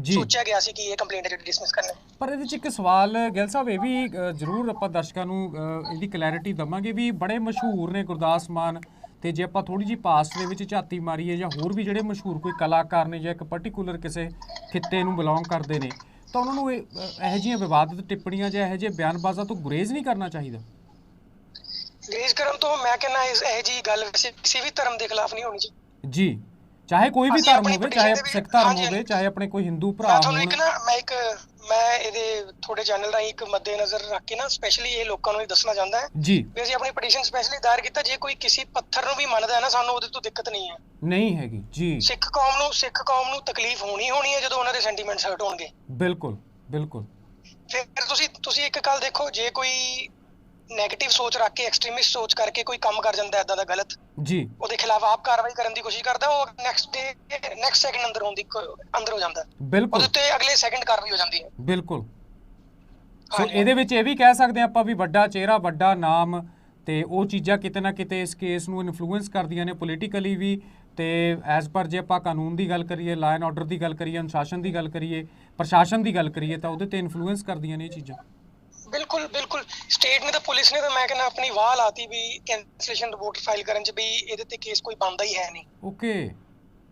ਜੀ ਸੋਚਿਆ ਗਿਆ ਸੀ ਕਿ ਇਹ ਕੰਪਲੇਂਟ ਹੈ ਜਿਹੜੀ ਡਿਸਮਿਸ ਕਰਨਾ। ਪਰ ਇਹਦੇ ਚ ਇੱਕ ਸਵਾਲ ਗਿਲ ਸਾਹਿਬ ਇਹ ਵੀ ਜ਼ਰੂਰ ਆਪਾਂ ਦਰਸ਼ਕਾਂ ਨੂੰ ਇਹਦੀ ਕਲੈਰਿਟੀ ਦਵਾਂਗੇ ਵੀ ਬੜੇ ਮਸ਼ਹੂਰ ਨੇ ਗੁਰਦਾਸ ਮਾਨ ਤੇ ਜੇ ਆਪਾਂ ਥੋੜੀ ਜੀ ਪਾਸਟ ਦੇ ਵਿੱਚ ਝਾਤੀ ਮਾਰੀਏ ਜਾਂ ਹੋਰ ਵੀ ਜਿਹੜੇ ਮਸ਼ਹੂਰ ਕੋਈ ਕਲਾਕਾਰ ਨੇ ਜਾਂ ਇੱਕ ਪਾਰਟਿਕੂਲਰ ਕਿਸੇ ਖਿੱਤੇ ਨੂੰ ਬਿਲੋਂਗ ਕਰਦੇ ਨੇ ਤਾਂ ਉਹਨਾਂ ਨੂੰ ਇਹ ਇਹੋ ਜਿਹੀਆਂ ਵਿਵਾਦਿਤ ਟਿੱਪਣੀਆਂ ਜਾਂ ਇਹੋ ਜਿਹੇ ਬਿਆਨਬਾਜ਼ਾਂ ਤੋਂ ਗੁਰੇਜ਼ ਨਹੀਂ ਕਰਨਾ ਚਾਹੀਦਾ ਗ੍ਰੇਜ਼ ਕਰਨ ਤੋਂ ਮੈਂ ਕਹਿੰਦਾ ਇਹ ਜੀ ਗੱਲ ਕਿਸੇ ਵੀ ਧਰਮ ਦੇ ਖਿਲਾਫ ਨਹੀਂ ਹੋਣੀ ਚਾਹੀਦੀ। ਜੀ ਚਾਹੇ ਕੋਈ ਵੀ ਧਰਮ ਹੋਵੇ ਚਾਹੇ ਦੇ ਸਿੱਖ ਧਰਮ ਹੋਵੇ। ਚਾਹੇ ਆਪਣੇ ਕੋਈ ਹਿੰਦੂ ਭਰਾ ਮੈਂ ਤੁਹਾਨੂੰ ਇੱਕ ਹੋਣ ਨਾ ਮੈਂ ਇੱਕ ਮੈਂ ਇਹਦੇ ਤੁਹਾਡੇ ਚੈਨਲ ਰਾਹੀਂ ਇੱਕ ਮੱਦੇ ਨਜ਼ਰ ਰੱਖ ਕੇ ਨਾ ਸਪੈਸ਼ਲੀ ਇਹ ਲੋਕਾਂ ਨੂੰ ਇਹ ਦੱਸਣਾ ਚਾਹੁੰਦਾ ਹੈ ਜੀ। ਵੀ ਅਸੀਂ ਆਪਣੀ ਪਟੀਸ਼ਨ ਸਪੈਸ਼ਲੀ ਦਾਇਰ ਕੀਤਾ ਜੇ ਕੋਈ ਕਿਸੇ ਪੱਥਰ ਨੂੰ ਵੀ ਮੰਨਦਾ ਹੈ ਨਾ ਸਾਨੂੰ ਉਹਦੇ ਤੋਂ ਦਿੱਕਤ ਨਹੀਂ ਹੈ। ਨਹੀਂ ਹੈਗੀ ਜੀ। ਸਿੱਖ ਕੌਮ ਨੂੰ ਸਿੱਖ ਕੌਮ ਨੂੰ ਤਕਲੀਫ ਹੋਣੀ ਹੋਣੀ ਹੈ ਜਦੋਂ ਉਹਨਾਂ ਦੇ ਸੈਂਟੀਮੈਂਟਸ ਹਰਟ ਹੋਣਗੇ। ਬਿਲਕੁਲ ਬਿਲਕੁਲ। ਫਿਰ ਤੁਸੀਂ ਤੁਸੀਂ ਇੱਕ ਗੱਲ ਦੇਖੋ ਜੇ ਕੋਈ 네ਗੇਟਿਵ ਸੋਚ ਰੱਖ ਕੇ ਐਕਸਟ੍ਰੀਮਿਸਟ ਸੋਚ ਕਰਕੇ ਕੋਈ ਕੰਮ ਕਰ ਜਾਂਦਾ ਐਦਾਂ ਦਾ ਗਲਤ। ਜੀ। ਉਹਦੇ ਖਿਲਾਫ ਆਪ ਕਾਰਵਾਈ ਕਰਨ ਦੀ ਕੋਸ਼ਿਸ਼ ਕਰਦਾ ਉਹ ਨੈਕਸਟ ਡੇ ਨੈਕਸਟ ਸੈਕਿੰਡ ਅੰਦਰ ਹੋਣ ਦੀ ਅੰਦਰ ਹੋ ਜਾਂਦਾ। ਬਿਲਕੁਲ। ਉਹਦੇ ਉੱਤੇ ਅਗਲੇ ਸੈਕਿੰਡ ਕਾਰਵਾਈ ਹੋ ਜਾਂਦੀ ਹੈ। ਬਿਲਕੁਲ। ਸੋ। ਇਹਦੇ ਵਿੱਚ ਇਹ ਵੀ ਕਹਿ ਸਕਦੇ ਆਪਾਂ ਵੀ ਵੱਡਾ ਚਿਹਰਾ ਵੱਡਾ ਨਾਮ ਤੇ ਉਹ ਚੀਜ਼ਾਂ ਕਿਤੇ ਨਾ ਕਿਤੇ ਇਸ ਕੇਸ ਨੂੰ ਇਨਫਲੂਐਂਸ ਕਰਦੀਆਂ ਨੇ ਪੋਲੀਟੀਕਲੀ ਵੀ ਤੇ ਐਜ਼ ਪਰ ਜੇ ਆਪਾਂ ਕਾਨੂੰਨ ਦੀ ਗੱਲ ਕਰੀਏ ਲਾਅ ਐਂਡ ਆਰਡਰ ਦੀ ਗੱਲ ਕਰੀਏ ਅਨੁਸ਼ਾਸਨ ਦੀ ਗੱਲ ਕਰੀਏ ਪ੍ਰਸ਼ਾਸਨ ਦੀ ਗੱਲ ਕਰੀਏ ਤਾਂ ਉਹਦੇ ਤੇ ਇਨਫਲੂਐਂਸ ਕਰਦੀਆਂ ਨੇ ਇਹ ਚੀਜ਼ਾਂ। ਬਿਲਕੁਲ ਬਿਲਕੁਲ। ਸਟੇਟ ਨੇ ਤਾਂ ਪੁਲਿਸ ਨੇ ਤਾਂ ਮੈਂ ਕਹਿੰਦਾ ਆਪਣੀ ਵਾਹ ਲਾਤੀ ਵੀ ਕੈਂਸਲੇਸ਼ਨ ਰਿਪੋਰਟ ਫਾਈਲ ਕਰਨ ਚ ਵੀ ਇਹਦੇ ਤੇ ਕੇਸ ਕੋਈ ਬਣਦਾ ਹੀ ਹੈ ਨਹੀਂ। ਓਕੇ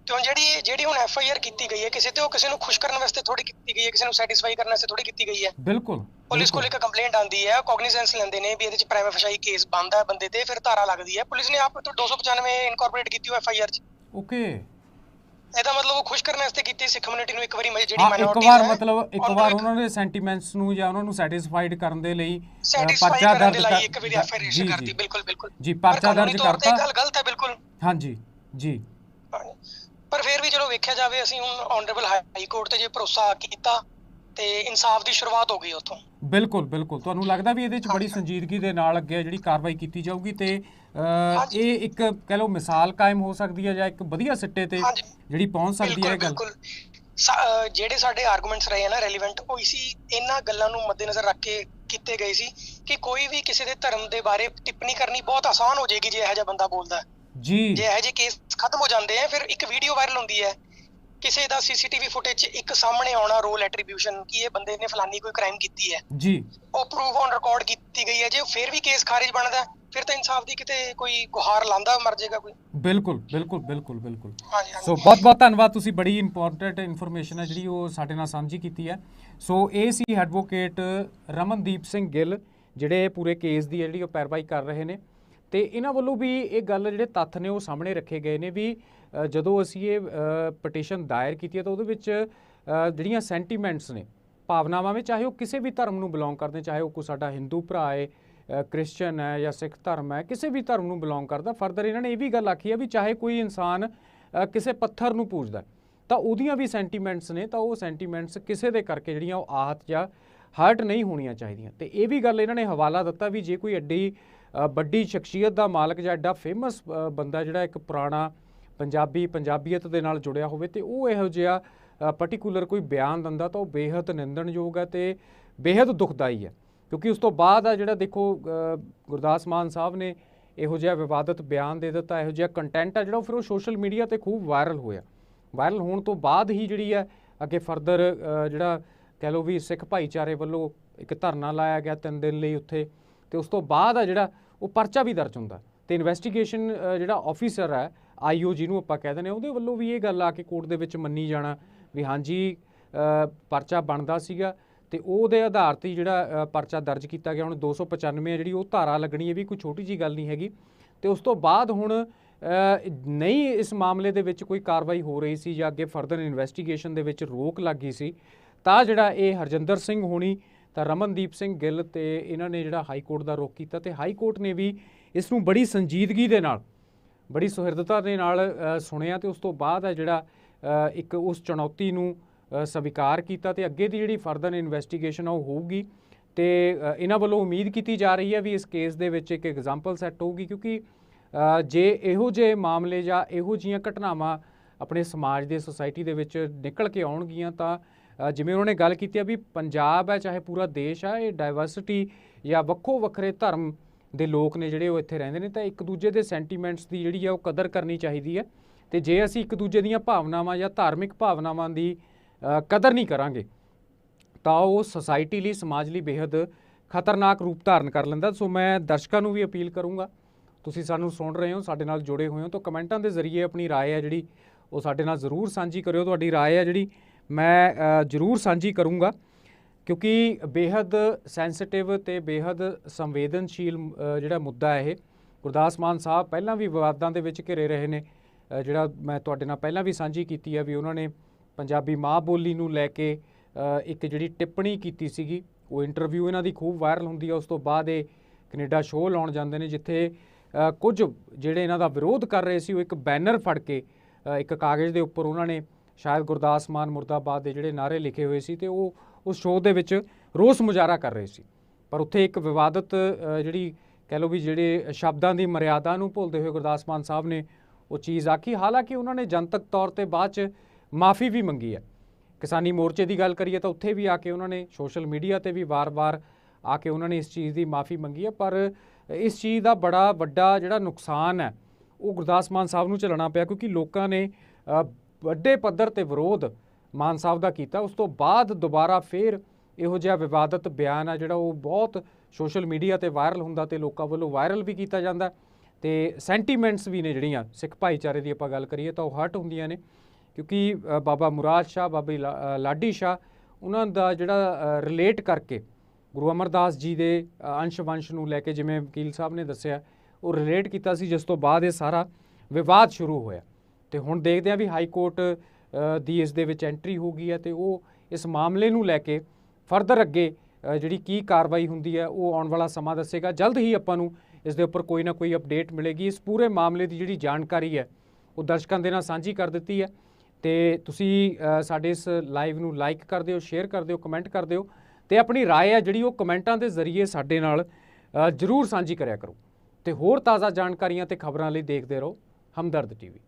ਤੇ ਹੁਣ ਜਿਹੜੀ ਜਿਹੜੀ ਹੁਣ ਐਫ ਆਈ ਆਰ ਕੀਤੀ ਗਈ ਹੈ ਕਿਸੇ ਤੇ ਉਹ ਕਿਸੇ ਨੂੰ ਖੁਸ਼ ਕਰਨ ਵਾਸਤੇ ਥੋੜੀ ਕੀਤੀ ਗਈ ਹੈ ਕਿਸੇ ਨੂੰ ਸੈਟੀਸਫਾਈ ਕਰਨ ਵਾਸਤੇ ਥੋੜੀ ਕੀਤੀ ਗਈ ਹੈ। ਬਿਲਕੁਲ ਪੁਲਿਸ ਕੋਲ। ਇੱਕ ਕੰਪਲੇਂਟ ਆਂਦੀ ਹੈ ਕੌਗਨੀਜ਼ੈਂਸ ਲੈਂਦੇ ਨੇ ਵੀ ਇਹਦੇ ਚ ਪ੍ਰਾਈਮ ਫਸ਼ਾਈ ਕੇਸ ਬਣਦਾ ਹੈ ਬੰਦੇ ਤੇ ਫਿਰ ਧਾਰਾ ਲੱਗਦੀ ਹੈ। ਪੁਲਿਸ ਨੇ ਆਪ ਤੋਂ 295 ਇਨਕੋਰਪੋਰੇਟ ਕੀਤੀ ਹੋਈ ਐਫ ਆਈ ਆਰ ਚ। ਓਕੇ ਇਹਦਾ ਮਤਲਬ ਉਹ ਖੁਸ਼ ਕਰਨ ਵਾਸਤੇ ਕੀਤੀ ਸਿੱਖ ਕਮਿਊਨਿਟੀ ਨੂੰ ਇੱਕ ਵਾਰੀ ਮ- ਜਿਹੜੀ ਹਾਂ ਇੱਕ ਵਾਰ ਮਤਲਬ ਇੱਕ ਵਾਰ ਉਹਨਾਂ ਦੇ ਸੈਂਟੀਮੈਂਟਸ ਨੂੰ ਜਾਂ ਉਹਨਾਂ ਨੂੰ ਸੈਟੀਸਫਾਈਡ ਕਰਨ ਦੇ ਲਈ ਅ, ਪਰਚਾ ਕਰਨ ਦੇ ਦਰਜ ਲਈ ਇੱਕ ਵਾਰੀ ਐਫ ਆਈ ਆਰ ਜੀ, ਰਜਿਸਟਰ ਕਰਤੀ ਜੀ। ਬਿਲਕੁਲ ਬਿਲਕੁਲ ਜੀ ਪਰ ਪਰਚਾ ਕਾਨੂੰਨੀ ਦਰਜ ਤੌਰ ਤੇ ਇਹ ਕਰਤਾ ਗੱਲ ਗਲਤ ਹੈ ਬਿਲਕੁਲ ਹਾਂਜੀ ਜੀ। ਪਰ ਫਿਰ ਵੀ ਜਦੋਂ ਵੇਖਿਆ ਜਾਵੇ ਅਸੀਂ ਹੁਣ ਆਨਰੇਬਲ ਹਾਈ ਕੋਰਟ ਤੇ ਜੇ ਭਰੋਸਾ ਕੀਤਾ ਤੇ ਇਨਸਾਫ ਦੀ ਸ਼ੁਰੂਆਤ ਹੋ ਗਈ ਉੱਥੋਂ ਬਿਲਕੁਲ ਬਿਲਕੁਲ ਤੁਹਾਨੂੰ ਲੱਗਦਾ ਵੀ ਇਹਦੇ ਵਿੱਚ ਬੜੀ ਸੰਜੀਦਗੀ ਦੇ ਨਾਲ ਅੱਗੇ ਜਿਹੜੀ ਕਾਰਵਾਈ ਕੀਤੀ ਜਾਊਗੀ ਤੇ। ਇਹ ਇੱਕ ਕਹ ਲਓ ਮਿਸਾਲ ਕਾਇਮ ਹੋ ਸਕਦੀ ਹੈ ਜਾਂ ਇੱਕ ਵਧੀਆ ਸਿੱਟੇ ਤੇ। ਜਿਹੜੀ ਪਹੁੰਚ ਸਕਦੀ ਹੈ ਇਹ ਗੱਲ? ਜਿਹੜੇ ਸਾਡੇ ਆਰਗੂਮੈਂਟਸ ਰਹੇ ਆ ਨਾ ਰੈਲੇਵੈਂਟ ਉਹ ਇਸੀ ਇਹਨਾਂ ਗੱਲਾਂ ਨੂੰ ਮੱਦੇਨਜ਼ਰ ਰੱਖ ਕੇ ਕੀਤੇ ਗਏ ਸੀ ਕਿ ਕੋਈ ਵੀ ਕਿਸੇ ਦੇ ਧਰਮ ਦੇ ਬਾਰੇ ਟਿੱਪਣੀ ਕਰਨੀ ਬਹੁਤ ਆਸਾਨ ਹੋ ਜਾਏਗੀ ਜੇ ਇਹੋ ਜਿਹਾ ਬੰਦਾ ਬੋਲਦਾ। ਜੀ। ਜੇ ਇਹੋ ਜਿਹੇ ਕੇਸ ਖਤਮ ਹੋ ਜਾਂਦੇ ਆ ਫਿਰ ਇੱਕ ਵੀਡੀਓ ਵਾਇਰਲ ਹੁੰਦੀ ਹੈ। ਕਿਸੇ ਦਾ ਸੀਸੀਟੀਵੀ ਫੁਟੇਜ 'ਚ ਇੱਕ ਸਾਹਮਣੇ ਆਉਣਾ ਰੋਲ ਐਟਰੀਬਿਊਸ਼ਨ ਕਿ ਇਹ ਬੰਦੇ ਨੇ ਫਲਾਨੀ ਕੋਈ ਕ੍ਰਾਈਮ ਕੀਤੀ ਹੈ। ਜੀ। ਉਹ ਪ੍ਰੂਫ ਔਨ ਰਿਕਾਰਡ ਕੀਤੀ ਗਈ ਹੈ ਜੇ ਫਿਰ ਵੀ ਕੇਸ ਖਾਰਿਜ ਬਣਦਾ ਫਿਰ ਤਾਂ ਇਨਸਾਫ ਦੀ ਕਿਤੇ ਕੋਈ ਗੁਹਾਰ ਲਾਂਦਾ ਮਰ ਜਾਏਗਾ ਕੋਈ। ਬਿਲਕੁਲ ਬਿਲਕੁਲ ਬਿਲਕੁਲ ਬਿਲਕੁਲ। ਹਾਂਜੀ ਸੋ ਬਹੁਤ ਬਹੁਤ ਧੰਨਵਾਦ ਤੁਸੀਂ ਬੜੀ ਇੰਪੋਰਟੈਂਟ ਇਨਫੋਰਮੇਸ਼ਨ ਹੈ ਜਿਹੜੀ ਉਹ ਸਾਡੇ ਨਾਲ ਸਾਂਝੀ ਕੀਤੀ ਹੈ। ਸੋ ਇਹ ਸੀ ਐਡਵੋਕੇਟ ਰਮਨਦੀਪ ਸਿੰਘ ਗਿੱਲ ਜਿਹੜੇ ਪੂਰੇ ਕੇਸ ਦੀ ਜਿਹੜੀ ਉਹ ਪੈਰਵਾਈ ਕਰ ਰਹੇ ਨੇ। ਤੇ ਇਹਨਾਂ ਵੱਲੋਂ ਵੀ ਇਹ ਗੱਲ ਜਿਹੜੇ ਤੱਥ ਨੇ ਉਹ ਸਾਹਮਣੇ ਰੱਖੇ ਗਏ ਨੇ ਵੀ ਜਦੋਂ ਅਸੀਂ ਇਹ ਪਟੀਸ਼ਨ ਦਾਇਰ ਕੀਤੀ ਹੈ ਤਾਂ ਉਹਦੇ ਵਿੱਚ ਜਿਹੜੀਆਂ ਸੈਂਟੀਮੈਂਟਸ ਨੇ ਭਾਵਨਾਵਾਂ ਵਿੱਚ ਚਾਹੇ ਉਹ ਕਿਸੇ ਵੀ ਧਰਮ ਨੂੰ ਬਿਲੋਂਗ ਕਰਦੇ ਚਾਹੇ ਉਹ ਕੋਈ ਸਾਡਾ ਹਿੰਦੂ ਭਰਾ ਹੈ ਕ੍ਰਿਸਚੀਅਨ ਹੈ ਜਾਂ ਸਿੱਖ ਧਰਮ ਹੈ, ਕਿਸੇ ਵੀ ਧਰਮ ਨੂੰ ਬਿਲੋਂਗ ਕਰਦਾ ਫਰਦਰ ਇਹਨਾਂ ਨੇ ਇਹ ਵੀ ਗੱਲ ਆਖੀ ਹੈ ਵੀ ਚਾਹੇ ਕੋਈ ਇਨਸਾਨ ਕਿਸੇ ਪੱਥਰ ਨੂੰ ਪੂਜਦਾ ਤਾਂ ਉਹਦੀਆਂ ਵੀ ਸੈਂਟੀਮੈਂਟਸ ਨੇ, ਤਾਂ ਉਹ ਸੈਂਟੀਮੈਂਟਸ ਕਿਸੇ ਦੇ ਕਰਕੇ ਜਿਹੜੀਆਂ ਉਹ ਆਹਤ ਜਾਂ ਹਰਟ ਨਹੀਂ ਹੋਣੀਆਂ ਚਾਹੀਦੀਆਂ। ਤੇ ਇਹ ਵੀ ਗੱਲ ਇਹਨਾਂ ਨੇ ਹਵਾਲਾ ਦਿੱਤਾ ਵੀ ਜੇ ਕੋਈ ਐਡੀ ਵੱਡੀ ਸ਼ਖਸੀਅਤ ਦਾ ਮਾਲਕ ਜਾਂ ਐਡਾ ਫੇਮਸ ਬੰਦਾ ਜਿਹੜਾ ਇੱਕ ਪੁਰਾਣਾ ਪੰਜਾਬੀ, ਪੰਜਾਬੀਅਤ ਦੇ ਨਾਲ ਜੁੜਿਆ ਹੋਵੇ ਤੇ ਉਹ ਇਹੋ ਜਿਹਾ ਪਾਰਟਿਕੂਲਰ ਕੋਈ ਬਿਆਨ ਦਿੰਦਾ ਤਾਂ ਉਹ ਬੇਹੱਦ ਨਿੰਦਣਯੋਗ ਹੈ ਤੇ ਬੇਹੱਦ ਦੁਖਦਾਈ ਹੈ। ਕਿਉਂਕਿ ਉਸ ਤੋਂ ਬਾਅਦ ਆ ਜਿਹੜਾ ਦੇਖੋ ਗੁਰਦਾਸ ਮਾਨ ਸਾਹਿਬ ਨੇ ਇਹੋ ਜਿਹਾ ਵਿਵਾਦਤ ਬਿਆਨ ਦੇ ਦਿੱਤਾ, ਇਹੋ ਜਿਹਾ ਕੰਟੈਂਟ ਆ ਜਿਹੜਾ ਉਹ ਫਿਰ ਉਹ ਸੋਸ਼ਲ ਮੀਡੀਆ ਤੇ ਖੂਬ ਵਾਇਰਲ ਹੋਇਆ। ਵਾਇਰਲ ਹੋਣ ਤੋਂ ਬਾਅਦ ਹੀ ਜਿਹੜੀ ਹੈ ਅੱਗੇ ਫਰਦਰ ਜਿਹੜਾ ਕਹਿ ਲਓ ਵੀ ਸਿੱਖ ਭਾਈਚਾਰੇ ਵੱਲੋਂ ਇੱਕ ਧਰਨਾ ਲਾਇਆ ਗਿਆ ਤਿੰਨ ਦਿਨ ਲਈ ਉੱਥੇ, ਤੇ ਉਸ ਤੋਂ ਬਾਅਦ ਆ ਜਿਹੜਾ ਉਹ ਪਰਚਾ ਵੀ ਦਰਜ ਹੁੰਦਾ। ਤੇ ਇਨਵੈਸਟੀਗੇਸ਼ਨ ਜਿਹੜਾ ਆਫੀਸਰ ਹੈ ਆਈਓ ਜਿਹਨੂੰ ਆਪਾਂ ਕਹਿ ਦਿੰਦੇ ਹਾਂ, ਉਹਦੇ ਵੱਲੋਂ ਵੀ ਇਹ ਗੱਲ ਆ ਕੇ ਕੋਰਟ ਦੇ ਵਿੱਚ ਮੰਨੀ ਜਾਣਾ ਵੀ ਹਾਂਜੀ ਪਰਚਾ ਬਣਦਾ ਸੀਗਾ। ਤੇ ਉਹਦੇ ਆਧਾਰ ਤੇ ਜਿਹੜਾ ਪਰਚਾ ਦਰਜ ਕੀਤਾ ਗਿਆ। ਹੁਣ 295 ਹੈ ਜਿਹੜੀ, ਉਹ ਧਾਰਾ ਲੱਗਣੀ ਇਹ ਵੀ ਕੋਈ ਛੋਟੀ ਜੀ ਗੱਲ ਨਹੀਂ ਹੈਗੀ। ਤੇ ਉਸ ਤੋਂ ਬਾਅਦ ਹੁਣ ਨਹੀਂ ਇਸ ਮਾਮਲੇ ਦੇ ਵਿੱਚ ਕੋਈ ਕਾਰਵਾਈ ਹੋ ਰਹੀ ਸੀ ਜਾਂ ਅੱਗੇ ਫਰਦਰ ਇਨਵੈਸਟੀਗੇਸ਼ਨ ਦੇ ਵਿੱਚ ਰੋਕ ਲੱਗ ਗਈ ਸੀ, ਤਾਂ ਜਿਹੜਾ ਇਹ ਹਰਜਿੰਦਰ ਸਿੰਘ ਹੋਣੀ, ਤਾਂ ਰਮਨਦੀਪ ਸਿੰਘ ਗਿੱਲ ਤੇ ਇਹਨਾਂ ਨੇ ਜਿਹੜਾ ਹਾਈ ਕੋਰਟ ਦਾ ਰੋਕ ਕੀਤਾ ਤੇ ਹਾਈ ਕੋਰਟ ਨੇ ਵੀ ਇਸ ਨੂੰ ਬੜੀ ਸੰਜੀਦਗੀ ਦੇ ਨਾਲ, ਬੜੀ ਸੁਹਿਰਦਤਾ ਦੇ ਨਾਲ ਸੁਣਿਆ ਤੇ ਉਸ ਤੋਂ ਬਾਅਦ ਹੈ ਜਿਹੜਾ ਇੱਕ ਉਸ ਚੁਣੌਤੀ ਨੂੰ ਸਵੀਕਾਰ ਕੀਤਾ ਤੇ ਅੱਗੇ ਦੀ ਜਿਹੜੀ ਫਰਦਰ ਇਨਵੈਸਟੀਗੇਸ਼ਨ ਆ ਉਹ ਹੋਊਗੀ। ਤੇ ਇਹਨਾਂ ਵੱਲੋਂ ਉਮੀਦ ਕੀਤੀ ਜਾ ਰਹੀ ਹੈ ਵੀ ਇਸ ਕੇਸ ਦੇ ਵਿੱਚ ਇੱਕ ਐਗਜ਼ਾਮਪਲ ਸੈੱਟ ਹੋਊਗੀ ਕਿਉਂਕਿ ਜੇ ਇਹੋ ਜਿਹੇ ਮਾਮਲੇ ਜਾਂ ਇਹੋ ਜੀਆਂ ਘਟਨਾਵਾਂ ਆਪਣੇ ਸਮਾਜ ਦੇ ਸੁਸਾਇਟੀ ਦੇ ਵਿੱਚ ਨਿਕਲ ਕੇ ਆਉਣਗੀਆਂ ਤਾਂ ਜਿਵੇਂ ਉਹਨਾਂ ਨੇ ਗੱਲ ਕੀਤੀ ਆ ਵੀ ਪੰਜਾਬ ਹੈ ਚਾਹੇ ਪੂਰਾ ਦੇਸ਼ ਆ, ਇਹ ਡਾਈਵਰਸਿਟੀ ਜਾਂ ਵੱਖੋ ਵੱਖਰੇ ਧਰਮ ਦੇ ਲੋਕ ਨੇ ਜਿਹੜੇ ਉਹ ਇੱਥੇ ਰਹਿੰਦੇ ਨੇ, ਤਾਂ ਇੱਕ ਦੂਜੇ ਦੇ ਸੈਂਟੀਮੈਂਟਸ ਦੀ ਜਿਹੜੀ ਆ ਉਹ ਕਦਰ ਕਰਨੀ ਚਾਹੀਦੀ ਹੈ। ਤੇ ਜੇ ਅਸੀਂ ਇੱਕ ਦੂਜੇ ਦੀਆਂ ਭਾਵਨਾਵਾਂ ਜਾਂ ਧਾਰਮਿਕ ਭਾਵਨਾਵਾਂ ਦੀ ਕਦਰ ਨਹੀਂ ਕਰਾਂਗੇ, ਤਾਂ ਉਹ ਸੋਸਾਇਟੀ ਲਈ, ਸਮਾਜ ਲਈ ਬੇहद ਖਤਰਨਾਕ ਰੂਪ ਧਾਰਨ ਕਰ ਲੈਂਦਾ। ਸੋ ਮੈਂ ਦਰਸ਼ਕਾਂ ਨੂੰ ਵੀ ਅਪੀਲ ਕਰੂੰਗਾ, ਤੁਸੀਂ ਸਾਨੂੰ ਸੁਣ ਰਹੇ ਹੋ, ਸਾਡੇ ਨਾਲ ਜੁੜੇ ਹੋਏ ਹੋ, ਤਾਂ ਕਮੈਂਟਾਂ ਦੇ ਜ਼ਰੀਏ ਆਪਣੀ رائے ਹੈ ਜਿਹੜੀ, ਉਹ ਸਾਡੇ ਨਾਲ ਜ਼ਰੂਰ ਸਾਂਝੀ ਕਰਿਓ। ਤੁਹਾਡੀ رائے ਹੈ ਜਿਹੜੀ, ਮੈਂ ਜ਼ਰੂਰ ਸਾਂਝੀ ਕਰੂੰਗਾ, ਕਿਉਂਕਿ ਬੇहद ਸੈਂਸਿਟਿਵ ਤੇ ਬੇहद ਸੰਵੇਦਨਸ਼ੀਲ ਜਿਹੜਾ ਮੁੱਦਾ ਹੈ ਇਹ। ਗੁਰਦਾਸ ਮਾਨ ਸਾਹਿਬ ਪਹਿਲਾਂ ਵੀ ਵਿਵਾਦਾਂ ਦੇ ਵਿੱਚ ਘਿਰੇ ਰਹੇ ਨੇ ਜਿਹੜਾ ਮੈਂ ਤੁਹਾਡੇ ਨਾਲ ਪਹਿਲਾਂ ਵੀ ਸਾਂਝੀ ਕੀਤੀ ਹੈ ਵੀ ਉਹਨਾਂ ਨੇ ਪੰਜਾਬੀ ਮਾਂ ਬੋਲੀ ਨੂੰ ਲੈ ਕੇ ਇੱਕ ਜਿਹੜੀ ਟਿੱਪਣੀ ਕੀਤੀ ਸੀਗੀ, ਉਹ ਇੰਟਰਵਿਊ ਇਹਨਾਂ ਦੀ ਖੂਬ ਵਾਇਰਲ ਹੁੰਦੀ ਹੈ ਉਸ ਤੋਂ ਬਾਅਦ ਇਹ ਕੈਨੇਡਾ ਸ਼ੋਅ ਲਾਉਣ ਜਾਂਦੇ ਨੇ, ਜਿੱਥੇ ਕੁਝ ਜਿਹੜੇ ਇਹਨਾਂ ਦਾ ਵਿਰੋਧ ਕਰ ਰਹੇ ਸੀ, ਉਹ ਇੱਕ ਬੈਨਰ ਫੜ ਕੇ ਇੱਕ ਕਾਗਜ਼ ਦੇ ਉੱਪਰ ਉਹਨਾਂ ਨੇ ਸ਼ਾਇਦ ਗੁਰਦਾਸ ਮਾਨ ਮੁਰਦਾਬਾਦ ਦੇ ਜਿਹੜੇ ਨਾਰੇ ਲਿਖੇ ਹੋਏ ਸੀ ਤੇ ਉਹ ਉਸ ਸ਼ੋਅ ਦੇ ਵਿੱਚ ਰੋਸ ਮੁਜ਼ਾਹਰਾ ਕਰ ਰਹੇ ਸੀ। ਪਰ ਉੱਥੇ ਇੱਕ ਵਿਵਾਦਤ ਜਿਹੜੀ ਕਹਿ ਲਓ ਵੀ ਜਿਹੜੇ ਸ਼ਬਦਾਂ ਦੀ ਮਰਿਆਦਾ ਨੂੰ ਭੁੱਲਦੇ ਹੋਏ ਗੁਰਦਾਸ ਮਾਨ ਸਾਹਿਬ ਨੇ ਉਹ ਚੀਜ਼ ਆਖੀ। ਹਾਲਾਂਕਿ ਉਹਨਾਂ ਨੇ ਜਨਤਕ ਤੌਰ ਤੇ ਬਾਅਦ ਚ ਮਾਫੀ ਵੀ ਮੰਗੀ ਹੈ। ਕਿਸਾਨੀ ਮੋਰਚੇ ਦੀ ਗੱਲ ਕਰੀਏ ਤਾਂ ਉੱਥੇ ਵੀ ਆ ਕੇ ਉਹਨਾਂ ਨੇ ਸੋਸ਼ਲ ਮੀਡੀਆ ਤੇ ਵੀ ਵਾਰ-ਵਾਰ ਆ ਕੇ ਉਹਨਾਂ ਨੇ ਇਸ ਚੀਜ਼ ਦੀ ਮਾਫੀ ਮੰਗੀ ਹੈ। ਪਰ ਇਸ ਚੀਜ਼ ਦਾ ਬੜਾ ਵੱਡਾ ਜਿਹੜਾ ਨੁਕਸਾਨ ਹੈ, ਉਹ ਗੁਰਦਾਸ ਮਾਨ ਸਾਹਿਬ ਨੂੰ ਝੱਲਣਾ ਪਿਆ ਕਿਉਂਕਿ ਲੋਕਾਂ ਨੇ ਵੱਡੇ ਪੱਧਰ ਤੇ ਵਿਰੋਧ ਮਾਨ ਸਾਹਿਬ ਦਾ ਕੀਤਾ। ਉਸ ਤੋਂ ਬਾਅਦ ਦੁਬਾਰਾ ਫੇਰ ਇਹੋ ਜਿਹਾ ਵਿਵਾਦਤ ਬਿਆਨ ਆ ਜਿਹੜਾ ਉਹ ਬਹੁਤ ਸੋਸ਼ਲ ਮੀਡੀਆ ਤੇ ਵਾਇਰਲ ਹੁੰਦਾ ਤੇ ਲੋਕਾਂ ਵੱਲੋਂ ਵਾਇਰਲ ਵੀ ਕੀਤਾ ਜਾਂਦਾ। ਤੇ ਸੈਂਟੀਮੈਂਟਸ ਵੀ ਨੇ ਜਿਹੜੀਆਂ ਸਿੱਖ ਭਾਈਚਾਰੇ ਦੀ ਆਪਾਂ ਗੱਲ ਕਰੀਏ ਤਾਂ ਉਹ ਹਰਟ ਹੁੰਦੀਆਂ ਨੇ। ਕਿਉਂਕਿ ਬਾਬਾ ਮੁਰਾਦ ਸ਼ਾਹ, ਬਾਬੇ ਲਾ- ਲਾਡੀ ਸ਼ਾਹ, ਉਹਨਾਂ ਦਾ ਜਿਹੜਾ ਰਿਲੇਟ ਕਰਕੇ ਗੁਰੂ ਅਮਰਦਾਸ ਜੀ ਦੇ ਅੰਸ਼ ਵੰਸ਼ ਨੂੰ ਲੈ ਕੇ ਜਿਵੇਂ ਵਕੀਲ ਸਾਹਿਬ ਨੇ ਦੱਸਿਆ, ਉਹ ਰਿਲੇਟ ਕੀਤਾ ਸੀ, ਜਿਸ ਤੋਂ ਬਾਅਦ ਇਹ ਸਾਰਾ ਵਿਵਾਦ ਸ਼ੁਰੂ ਹੋਇਆ। ਤੇ ਹੁਣ ਦੇਖਦੇ ਹਾਂ ਵੀ ਹਾਈ ਕੋਰਟ ਦੀ ਇਸ ਦੇ ਵਿੱਚ ਐਂਟਰੀ ਹੋ ਗਈ ਹੈ ਤੇ ਉਹ ਇਸ ਮਾਮਲੇ ਨੂੰ ਲੈ ਕੇ ਫਰਦਰ ਅੱਗੇ ਜਿਹੜੀ ਕੀ ਕਾਰਵਾਈ ਹੁੰਦੀ ਹੈ, ਉਹ ਆਉਣ ਵਾਲਾ ਸਮਾਂ ਦੱਸੇਗਾ। ਜਲਦ ਹੀ ਆਪਾਂ ਨੂੰ ਇਸ ਦੇ ਉੱਪਰ ਕੋਈ ਨਾ ਕੋਈ ਅਪਡੇਟ ਮਿਲੇਗੀ। ਇਸ ਪੂਰੇ ਮਾਮਲੇ ਦੀ ਜਿਹੜੀ ਜਾਣਕਾਰੀ ਹੈ, ਉਹ ਦਰਸ਼ਕਾਂ ਦੇ ਨਾਲ ਸਾਂਝੀ ਕਰ ਦਿੱਤੀ ਹੈ। ਤੇ ਤੁਸੀਂ ਅ, ਸਾਡੇ ਇਸ ਲਾਈਵ ਨੂੰ ਲਾਈਕ ਕਰ ਦਿਓ ਸ਼ੇਅਰ ਕਰ ਦਿਓ ਕਮੈਂਟ ਕਰ ਦਿਓ ਤੇ ਆਪਣੀ رائے ਹੈ ਜਿਹੜੀ ਉਹ ਕਮੈਂਟਾਂ ਦੇ ਜ਼ਰੀਏ ਸਾਡੇ ਨਾਲ ਅ, ਜਰੂਰ ਸਾਂਝੀ ਕਰਿਆ ਕਰੋ ਤੇ ਹੋਰ ਤਾਜ਼ਾ ਜਾਣਕਾਰੀਆਂ ਤੇ ਖਬਰਾਂ ਲਈ ਦੇਖਦੇ ਰਹੋ ਹਮਦਰਦ ਟੀਵੀ